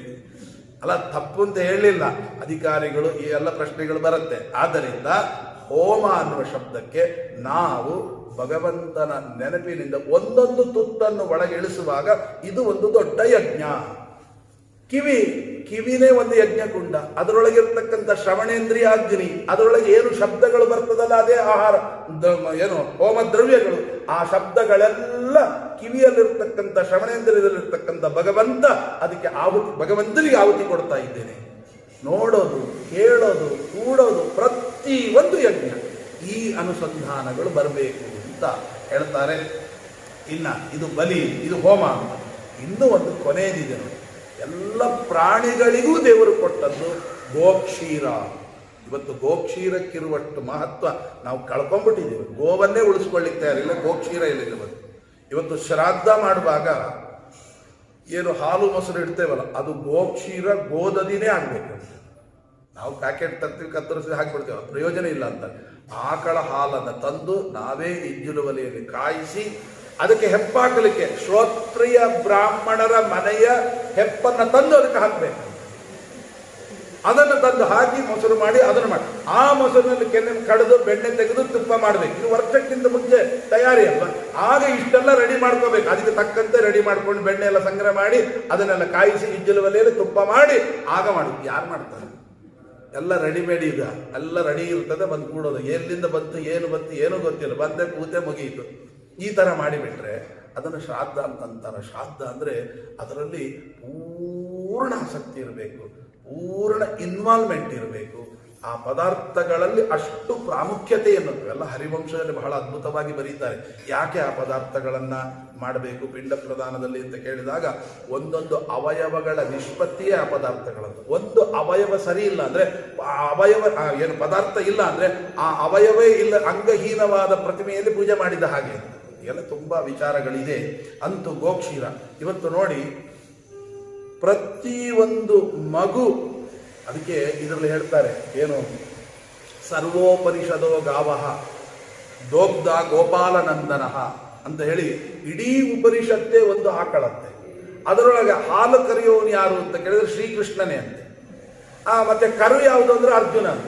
ಅಲ್ಲ, ತಪ್ಪು ಅಂತ ಹೇಳಿಲ್ಲ ಅಧಿಕಾರಿಗಳು ಈ ಎಲ್ಲ ಪ್ರಶ್ನೆಗಳು ಬರುತ್ತೆ. ಆದ್ದರಿಂದ ಹೋಮ ಅನ್ನುವ ಶಬ್ದಕ್ಕೆ ನಾವು ಭಗವಂತನ ನೆನಪಿನಿಂದ ಒಂದೊಂದು ತುತ್ತನ್ನು ಒಳಗೆ ಇಳಿಸುವಾಗ ಇದು ಒಂದು ದೊಡ್ಡ ಯಜ್ಞ. ಕಿವಿ, ಕಿವಿನೇ ಒಂದು ಯಜ್ಞಕುಂಡ. ಅದರೊಳಗಿರ್ತಕ್ಕಂಥ ಶ್ರವಣೇಂದ್ರಿಯ ಅಗ್ನಿ ಅದರೊಳಗೆ ಏನು ಶಬ್ದಗಳು ಬರ್ತದಲ್ಲ, ಅದೇ ಆಹಾರ. ಏನು ಹೋಮ ದ್ರವ್ಯಗಳು ಆ ಶಬ್ದಗಳೆಲ್ಲ ಕಿವಿಯಲ್ಲಿರ್ತಕ್ಕಂಥ, ಶ್ರವಣೇಂದ್ರಿಯದಲ್ಲಿರ್ತಕ್ಕಂಥ ಭಗವಂತ ಅದಕ್ಕೆ ಆಹುತಿ, ಭಗವಂತನಿಗೆ ಆಹುತಿ ಕೊಡ್ತಾ ಇದ್ದೇನೆ. ನೋಡೋದು, ಕೇಳೋದು, ಕೂಡೋದು ಪ್ರತಿ ಒಂದು ಯಜ್ಞ. ಈ ಅನುಸಂಧಾನಗಳು ಬರಬೇಕು ಅಂತ ಹೇಳ್ತಾರೆ. ಇನ್ನ ಇದು ಬಲಿ, ಇದು ಹೋಮ ಇನ್ನೂ ಒಂದು ಕೊನೆಯದಿದೆ ನೋಡಿ. ಎಲ್ಲ ಪ್ರಾಣಿಗಳಿಗೂ ದೇವರು ಕೊಟ್ಟದ್ದು ಗೋಕ್ಷೀರ. ಇವತ್ತು ಗೋಕ್ಷೀರಕ್ಕಿರುವಷ್ಟು ಮಹತ್ವ ನಾವು ಕಳ್ಕೊಂಡ್ಬಿಟ್ಟಿದ್ದೀವಿ ಗೋವನ್ನೇ ಉಳಿಸ್ಕೊಳ್ಳಿಕ್ಕೆ ತಯಾರಿಲ್ಲ ಗೋಕ್ಷೀರ ಇಲ್ಲ ಇವತ್ತು ಇವತ್ತು ಶ್ರಾದ್ದ ಮಾಡುವಾಗ ಏನು ಹಾಲು ಮೊಸರು ಇಡ್ತೇವಲ್ಲ, ಅದು ಗೋಕ್ಷೀರ ಗೋದದಿನೇ ಆಗ್ಬೇಕು. ನಾವು ಪ್ಯಾಕೆಟ್ ತರ್ತೀವಿ, ಕತ್ತರಿಸಿ ಹಾಕಿಬಿಡ್ತೇವೆ ಪ್ರಯೋಜನ ಇಲ್ಲ ಅಂತ. ಆಕಳ ಹಾಲನ್ನು ತಂದು ನಾವೇ ಇಂಜಿನ ಒಲೆಯಲ್ಲಿ ಕಾಯಿಸಿ ಅದಕ್ಕೆ ಹೆಪ್ಪಾಕಲಿಕ್ಕೆ ಶ್ರೋತ್ರಿಯ ಬ್ರಾಹ್ಮಣರ ಮನೆಯ ಹೆಪ್ಪನ್ನು ತಂದು ಅದಕ್ಕೆ ಹಾಕಬೇಕು. ಅದನ್ನು ತಂದು ಹಾಕಿ ಮೊಸರು ಮಾಡಿ ಅದನ್ನು ಮಾಡಿ. ಆ ಮೊಸರಿನಲ್ಲಿ ಕೆನೆ ಕಡಿದು, ಬೆಣ್ಣೆ ತೆಗೆದು ತುಪ್ಪ ಮಾಡಬೇಕು. ಇದು ವರ್ಷಕ್ಕಿಂತ ಮುಂಚೆ ತಯಾರಿ ಅಲ್ವಾ? ಆಗ ಇಷ್ಟೆಲ್ಲ ರೆಡಿ ಮಾಡ್ಕೋಬೇಕು. ಅದಕ್ಕೆ ತಕ್ಕಂತೆ ರೆಡಿ ಮಾಡ್ಕೊಂಡು ಬೆಣ್ಣೆ ಎಲ್ಲ ಸಂಗ್ರಹ ಮಾಡಿ, ಅದನ್ನೆಲ್ಲ ಕಾಯಿಸಿ ಇಜ್ಜಲು ಒಲೆಯಲ್ಲಿ ತುಪ್ಪ ಮಾಡಿ, ಆಗ ಮಾಡಿ ಯಾರು ಮಾಡ್ತಾರೆ? ಎಲ್ಲ ರೆಡಿಮೇಡ್ ಈಗ. ಎಲ್ಲ ರೆಡಿ ಇರ್ತದೆ ಬಂದು ಕೂಡೋದು ಎಲ್ಲಿಂದ ಬಂತು, ಏನು ಬಂತು, ಏನೂ ಗೊತ್ತಿಲ್ಲ. ಬಂದೆ, ಕೂತೆ ಮುಗಿಯಿತು. ಈ ಥರ ಮಾಡಿಬಿಟ್ರೆ ಅದನ್ನು ಶ್ರಾದ್ದ ಅಂತಂತಾರೆ. ಶ್ರಾದ್ದ ಅಂದರೆ ಅದರಲ್ಲಿ ಪೂರ್ಣ ಆಸಕ್ತಿ ಇರಬೇಕು, ಪೂರ್ಣ ಇನ್ವಾಲ್ವ್ಮೆಂಟ್ ಇರಬೇಕು. ಆ ಪದಾರ್ಥಗಳಲ್ಲಿ ಅಷ್ಟು ಪ್ರಾಮುಖ್ಯತೆಯನ್ನು ಎಲ್ಲ ಹರಿವಂಶದಲ್ಲಿ ಬಹಳ ಅದ್ಭುತವಾಗಿ ಬರೀತಾರೆ. ಯಾಕೆ ಆ ಪದಾರ್ಥಗಳನ್ನು ಮಾಡಬೇಕು? ಪಿಂಡ ಪ್ರದಾನದಲ್ಲಿ ಅಂತ ಕೇಳಿದಾಗ ಒಂದೊಂದು ಅವಯವಗಳ ನಿಷ್ಪತ್ತಿಯೇ ಆ ಪದಾರ್ಥಗಳದ್ದು. ಒಂದು ಅವಯವ ಸರಿ ಇಲ್ಲ ಅಂದ್ರೆ, ಆ ಅವಯವ ಏನು ಪದಾರ್ಥ ಇಲ್ಲ ಅಂದ್ರೆ, ಆ ಅವಯವೇ ಇಲ್ಲ, ಅಂಗಹೀನವಾದ ಪ್ರತಿಮೆಯಲ್ಲಿ ಪೂಜೆ ಮಾಡಿದ ಹಾಗೆ. ಎಲ್ಲ ತುಂಬ ವಿಚಾರಗಳಿದೆ. ಅಂತೂ ಗೋಕ್ಷೀರ. ಇವತ್ತು ನೋಡಿ ಪ್ರತಿಯೊಂದು ಮಗು ಅದಕ್ಕೆ ಇದರಲ್ಲಿ ಹೇಳ್ತಾರೆ, ಏನು? ಸರ್ವೋಪನಿಷದೋ ಗಾವಹ ದೋಗ್ಧ ಗೋಪಾಲನಂದನ ಅಂತ ಹೇಳಿ ಇಡೀ ಉಪನಿಷತ್ತೇ ಒಂದು ಆಕಳತ್ತೆ ಅದರೊಳಗೆ ಹಾಲು ಕರೆಯೋನು ಯಾರು ಅಂತ ಕೇಳಿದ್ರೆ ಶ್ರೀಕೃಷ್ಣನೇ ಅಂತೆ. ಆ, ಮತ್ತೆ ಕರು ಯಾವುದು ಅಂದ್ರೆ ಅರ್ಜುನ ಅಂತ.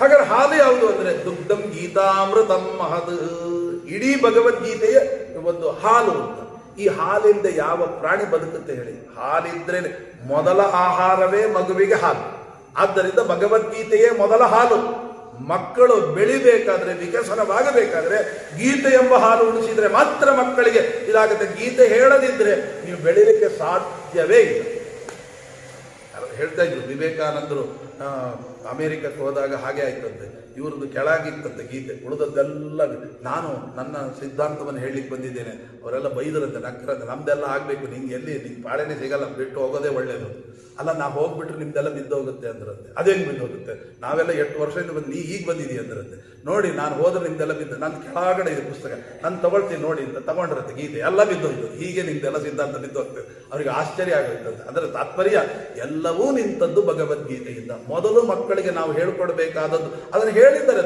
ಹಾಗಾದ್ರೆ ಹಾಲು ಯಾವುದು ಅಂದ್ರೆ, ದುಗ್ಧಂ ಗೀತಾಮೃತಂ ಮಹದ್. ಇಡೀ ಭಗವದ್ಗೀತೆಯ ಒಂದು ಹಾಲು ಅಂತ. ಈ ಹಾಲಿಂದ ಯಾವ ಪ್ರಾಣಿ ಬದುಕುತ್ತೆ ಹೇಳಿ? ಹಾಲಿದ್ರೆ ಮೊದಲ ಆಹಾರವೇ ಮಗುವಿಗೆ ಹಾಲು. ಆದ್ದರಿಂದ ಭಗವದ್ಗೀತೆಯೇ ಮೊದಲ ಹಾಲು. ಮಕ್ಕಳು ಬೆಳಿಬೇಕಾದ್ರೆ, ವಿಕಸನವಾಗಬೇಕಾದ್ರೆ ಗೀತೆ ಎಂಬ ಹಾಲು ಉಣಿಸಿದ್ರೆ ಮಾತ್ರ ಮಕ್ಕಳಿಗೆ ಇದಾಗುತ್ತೆ. ಗೀತೆ ಹೇಳದಿದ್ರೆ ನೀವು ಬೆಳಿಲಿಕ್ಕೆ ಸಾಧ್ಯವೇ ಇಲ್ಲ. ಹೇಳ್ತಾ ಇದ್ರು, ವಿವೇಕಾನಂದರು ಅಮೆರಿಕಕ್ಕೆ ಹೋದಾಗ ಹಾಗೆ ಆಯ್ತಂತೆ. ಇವ್ರದ್ದು ಕೆಳಗಿತ್ತಂತೆ ಗೀತೆ, ಉಳಿದದ್ದೆಲ್ಲ ನಾನು ನನ್ನ ಸಿದ್ಧಾಂತವನ್ನು ಹೇಳಲಿಕ್ಕೆ ಬಂದಿದ್ದೇನೆ. ಅವರೆಲ್ಲ ಬೈದರಂತೆ ನಕ್ಕರಂತೆ ನಮ್ದೆಲ್ಲ ಆಗಬೇಕು, ನಿಂಗೆ ಎಲ್ಲಿ, ನಿಂಗೆ ಪಾಳೆನೇ ಸಿಗಲ್ಲ, ಬಿಟ್ಟು ಹೋಗೋದೇ ಒಳ್ಳೆಯದು ಅಲ್ಲ, ನಾವು ಹೋಗ್ಬಿಟ್ರೆ ನಿಮ್ದೆಲ್ಲ ಬಿದ್ದೋಗುತ್ತೆ ಅಂದ್ರಂತೆ. ಅದೇನು ಬಿದ್ದೋಗುತ್ತೆ. ನಾವೆಲ್ಲ ಎಷ್ಟು ವರ್ಷದಿಂದ ಬಂದು, ನೀ ಈಗ ಬಂದಿದ್ದೀ ಅಂದ್ರಂತೆ. ನೋಡಿ, ನಾನು ಹೋದ್ರೆ ನಿಮ್ದೆಲ್ಲ ಬಿದ್ದು ನನ್ನ ಕೆಳಗಡೆ ಇದೆ ಪುಸ್ತಕ. ನಾನು ತಗೊಳ್ತೀನಿ ನೋಡಿ ಅಂತ ತಗೊಂಡಿರುತ್ತೆ ಗೀತೆ. ಎಲ್ಲ ಬಿದ್ದೋಯ್ತು. ಹೀಗೆ ನಿಮ್ದೆಲ್ಲ ಸಿದ್ಧಾಂತ ಬಿದ್ದೋಗ್ತದೆ. ಅವ್ರಿಗೆ ಆಶ್ಚರ್ಯ ಆಗುತ್ತೆ ಅಂದರೆ ತಾತ್ಪರ್ಯ, ಎಲ್ಲವೂ ನಿಂತದ್ದು ಭಗವದ್ಗೀತೆಯಿಂದ. ಮೊದಲು ಮಕ್ಕಳಿಗೆ ನಾವು ಹೇಳ್ಕೊಡ್ಬೇಕಾದದ್ದು, ಅದನ್ನು ಹೇಳಿದ್ದಾರೆ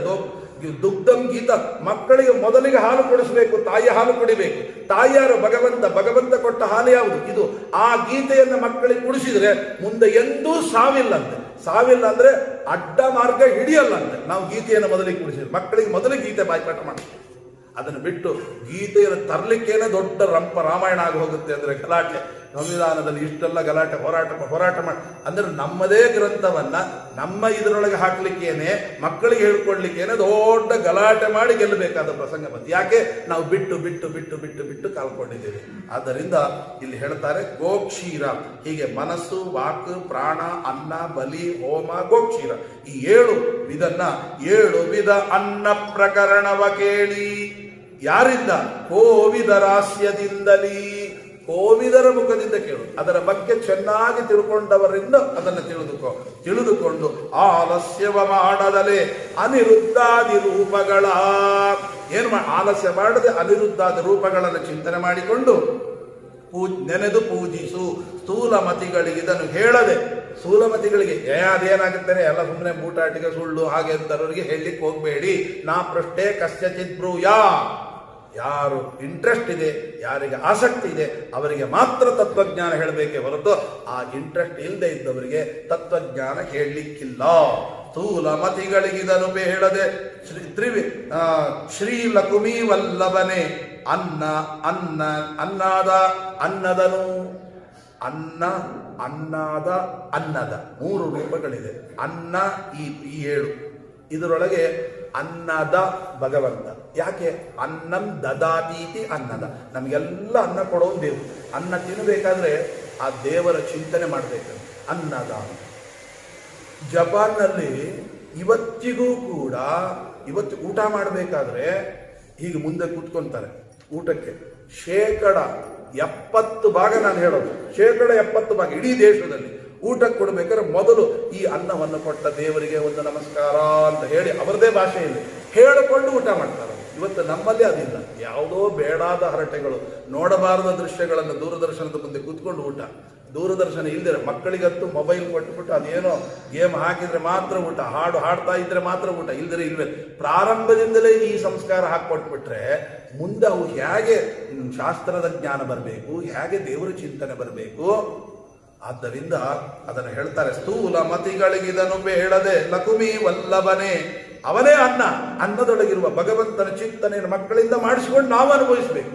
ದುಗ್ಧಂ ಗೀತ. ಮಕ್ಕಳಿಗೆ ಮೊದಲಿಗೆ ಹಾಲು ಕೊಡಿಸಬೇಕು ತಾಯಿ ಹಾಲು ಕುಡಿಬೇಕು. ತಾಯಿಯಾರು ಭಗವಂತ ಭಗವಂತ ಕೊಟ್ಟ ಹಾಲು ಯಾವುದು? ಇದು ಆ ಗೀತೆಯನ್ನು ಮಕ್ಕಳಿಗೆ ಕುಡಿಸಿದ್ರೆ ಮುಂದೆ ಎಂದೂ ಸಾವಿಲ್ಲಂತೆ. ಸಾವಿಲ್ಲ ಅಂದ್ರೆ ಅಡ್ಡ ಮಾರ್ಗ ಹಿಡಿಯಲ್ಲಂತೆ. ನಾವು ಗೀತೆಯನ್ನು ಮೊದಲಿಗೆ ಕುಡಿಸಿದ್ರೆ, ಮಕ್ಕಳಿಗೆ ಮೊದಲಿಗೆ ಗೀತೆ ಬಾಯ್ಪಾಠ ಮಾಡಿ ಅದನ್ನು ಬಿಟ್ಟು ಗೀತೆಯನ್ನು ತರಲಿಕ್ಕೇನೆ ದೊಡ್ಡ ರಂಪ ರಾಮಾಯಣ ಆಗಿ ಹೋಗುತ್ತೆ ಅಂದ್ರೆ ಗಲಾಟೆ. ಸಂವಿಧಾನದಲ್ಲಿ ಇಷ್ಟೆಲ್ಲ ಗಲಾಟೆ, ಹೋರಾಟ ಹೋರಾಟ ಮಾಡಿ, ಅಂದ್ರೆ ನಮ್ಮದೇ ಗ್ರಂಥವನ್ನ ನಮ್ಮ ಇದರೊಳಗೆ ಹಾಕ್ಲಿಕ್ಕೇನೆ, ಮಕ್ಕಳಿಗೆ ಹೇಳ್ಕೊಡ್ಲಿಕ್ಕೇನೆ ದೊಡ್ಡ ಗಲಾಟೆ ಮಾಡಿ ಗೆಲ್ಲಬೇಕಾದ ಪ್ರಸಂಗ ಬಂತು. ಯಾಕೆ? ನಾವು ಬಿಟ್ಟು ಬಿಟ್ಟು ಬಿಟ್ಟು ಬಿಟ್ಟು ಬಿಟ್ಟು ಕಾಲ್ಕೊಂಡಿದ್ದೇವೆ ಆದ್ದರಿಂದ ಇಲ್ಲಿ ಹೇಳ್ತಾರೆ, ಗೋಕ್ಷೀರ. ಹೀಗೆ ಮನಸ್ಸು, ವಾಕ್, ಪ್ರಾಣ, ಅನ್ನ, ಬಲಿ, ಹೋಮ, ಗೋಕ್ಷೀರ. ಈ ಏಳು ಇದನ್ನ ಏಳು ವಿಧ ಅನ್ನ ಪ್ರಕರಣವ ಕೇಳಿ. ಯಾರಿಂದ? ಕೋವಿದರಾಸ್ಯದಿಂದಲೀ ಕೋವಿದರ ಮುಖದಿಂದ ಕೇಳು. ಅದರ ಬಗ್ಗೆ ಚೆನ್ನಾಗಿ ತಿಳ್ಕೊಂಡವರಿಂದ ಅದನ್ನು ತಿಳಿದುಕೋ. ತಿಳಿದುಕೊಂಡು ಆಲಸ್ಯವ ಮಾಡದಲೆ ಅನಿರುದ್ಧಾದಿ ರೂಪಗಳ. ಏನು ಆಲಸ್ಯ ಮಾಡದೆ ಅನಿರುದ್ಧಾದ ರೂಪಗಳನ್ನು ಚಿಂತನೆ ಮಾಡಿಕೊಂಡು ಪೂ ನೆನೆದು ಪೂಜಿಸು. ಸ್ಥೂಲಮತಿಗಳಿಗೆ ಇದನ್ನು ಹೇಳದೆ, ಸ್ಥೂಲಮತಿಗಳಿಗೆ ಏ ಅದೇನಾಗುತ್ತಾರೆ ಎಲ್ಲ ಸುಮ್ಮನೆ ಬೂಟಾಟಿಗೆ ಸುಳ್ಳು ಹಾಗೆ ಅಂತವರಿಗೆ ಹೇಳಲಿಕ್ಕೆ ಹೋಗಬೇಡಿ. ನಾ ಪ್ರಶ್ನೆ ಕಸ್ಯಚಿತ್ ಬ್ರೂಯಾ. ಯಾರು ಇಂಟ್ರೆಸ್ಟ್ ಇದೆ, ಯಾರಿಗೆ ಆಸಕ್ತಿ ಇದೆ, ಅವರಿಗೆ ಮಾತ್ರ ತತ್ವಜ್ಞಾನ ಹೇಳಬೇಕೇ ಹೊರತು ಆ ಇಂಟ್ರೆಸ್ಟ್ ಇಲ್ಲದೆ ಇದ್ದವರಿಗೆ ತತ್ವಜ್ಞಾನ ಹೇಳಲಿಕ್ಕಿಲ್ಲ. ಸ್ಥೂಲ ಮತಿಗಳಿಗಿದನು ಹೇಳದೆ ಶ್ರೀ ತ್ರಿವಿ ಶ್ರೀ ಲಕುಮಿ ವಲ್ಲಭನೆ ಅನ್ನ ಅನ್ನ, ಅನ್ನಾದ, ಅನ್ನದನು. ಅನ್ನ, ಅನ್ನಾದ, ಅನ್ನದ, ಮೂರು ರೂಪಗಳಿದೆ. ಅನ್ನ ಈ ಏಳು. ಇದರೊಳಗೆ ಅನ್ನದ ಭಗವಂತ. ಯಾಕೆ? ಅನ್ನಂ ದದಾತೀತಿ ಅನ್ನದ. ನಮಗೆಲ್ಲ ಅನ್ನ ಕೊಡೋದು ದೇವರು. ಅನ್ನ ತಿನ್ನಬೇಕಾದ್ರೆ ಆ ದೇವರ ಚಿಂತನೆ ಮಾಡಬೇಕು. ಅನ್ನದ. ಜಪಾನ್ನಲ್ಲಿ ಇವತ್ತಿಗೂ ಕೂಡ ಇವತ್ತು ಊಟ ಮಾಡಬೇಕಾದ್ರೆ ಹೀಗೆ ಮುಂದೆ ಕೂತ್ಕೊಂತಾರೆ. ಊಟಕ್ಕೆ ಶೇಕಡ ಎಪ್ಪತ್ತು ಭಾಗ ನಾನು ಹೇಳೋದು. ಶೇಕಡ ಎಪ್ಪತ್ತು ಭಾಗ ಇಡೀ ದೇಶದಲ್ಲಿ ಊಟಕ್ಕೆ ಕೊಡಬೇಕಾದ್ರೆ ಮೊದಲು ಈ ಅನ್ನವನ್ನು ಕೊಟ್ಟ ದೇವರಿಗೆ ಒಂದು ನಮಸ್ಕಾರ ಅಂತ ಹೇಳಿ ಅವರದೇ ಭಾಷೆಯಲ್ಲಿ ಹೇಳಿಕೊಂಡು ಊಟ ಮಾಡ್ತಾರೆ. ಇವತ್ತು ನಮ್ಮಲ್ಲಿ ಅದಿಲ್ಲ. ಯಾವುದೋ ಬೇಡಾದ ಹರಟೆಗಳು, ನೋಡಬಾರದ ದೃಶ್ಯಗಳನ್ನು ದೂರದರ್ಶನದ ಮುಂದೆ ಕೂತ್ಕೊಂಡು ಊಟ. ದೂರದರ್ಶನ ಇಲ್ದಿರ ಮಕ್ಕಳಿಗಂತೂ ಮೊಬೈಲ್ ಕೊಟ್ಬಿಟ್ಟು ಅದೇನೋ ಗೇಮ್ ಹಾಕಿದರೆ ಮಾತ್ರ ಊಟ, ಹಾಡು ಹಾಡ್ತಾ ಇದ್ರೆ ಮಾತ್ರ ಊಟ, ಇಲ್ದಿರೆ ಇಲ್ವೇ. ಪ್ರಾರಂಭದಿಂದಲೇ ಈ ಸಂಸ್ಕಾರ ಹಾಕೊಟ್ಬಿಟ್ರೆ ಮುಂದೆ ಅವು ಹೇಗೆ ಶಾಸ್ತ್ರದ ಜ್ಞಾನ ಬರಬೇಕು, ಹೇಗೆ ದೇವರ ಚಿಂತನೆ ಬರಬೇಕು? ಆದ್ದರಿಂದ ಅದನ್ನು ಹೇಳ್ತಾರೆ, ಸ್ಥೂಲ ಮತಿಗಳಿಗಿದನು ಬೇಡದೆ ಲಕುಮಿ ವಲ್ಲಭನೆ ಅವನೇ ಅನ್ನ, ಅನ್ನದೊಳಗಿರುವ ಭಗವಂತನ ಚಿಂತನೆಯನ್ನು ಮಕ್ಕಳಿಂದ ಮಾಡಿಸಿಕೊಂಡು ನಾವು ಅನುಭವಿಸಬೇಕು.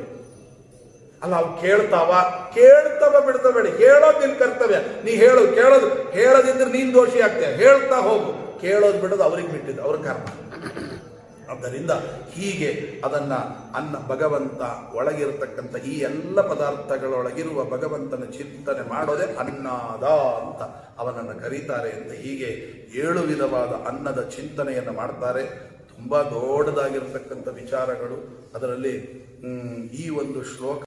ಅಲ್ಲ, ಅವು ಕೇಳ್ತಾವ ಕೇಳ್ತಾವ ಬಿಡ್ತಬೇಡಿ ಹೇಳೋದು ನಿನ್ ಕರ್ತವ್ಯ. ನೀ ಹೇಳು, ಕೇಳೋದು, ಹೇಳದಿದ್ರೆ ನೀನ್ ದೋಷಿ ಆಗ್ತೀಯ. ಹೇಳ್ತಾ ಹೋಗು, ಕೇಳೋದು ಬಿಡೋದು ಅವ್ರಿಗೆ ಬಿಟ್ಟಿದ್ದು, ಅವ್ರ ಕರ್ಮ. ಆದ್ದರಿಂದ ಹೀಗೆ ಅದನ್ನ ಅನ್ನ ಭಗವಂತ ಒಳಗಿರತಕ್ಕಂಥ ಈ ಎಲ್ಲ ಪದಾರ್ಥಗಳೊಳಗಿರುವ ಭಗವಂತನ ಚಿಂತನೆ ಮಾಡೋದೇ ಅನ್ನದ ಅಂತ ಅವನನ್ನು ಕರೀತಾರೆ ಅಂತ ಹೀಗೆ ಏಳು ವಿಧವಾದ ಅನ್ನದ ಚಿಂತನೆಯನ್ನು ಮಾಡ್ತಾರೆ. ತುಂಬ ದೊಡ್ಡದಾಗಿರ್ತಕ್ಕಂಥ ವಿಚಾರಗಳು. ಅದರಲ್ಲಿ ಈ ಒಂದು ಶ್ಲೋಕ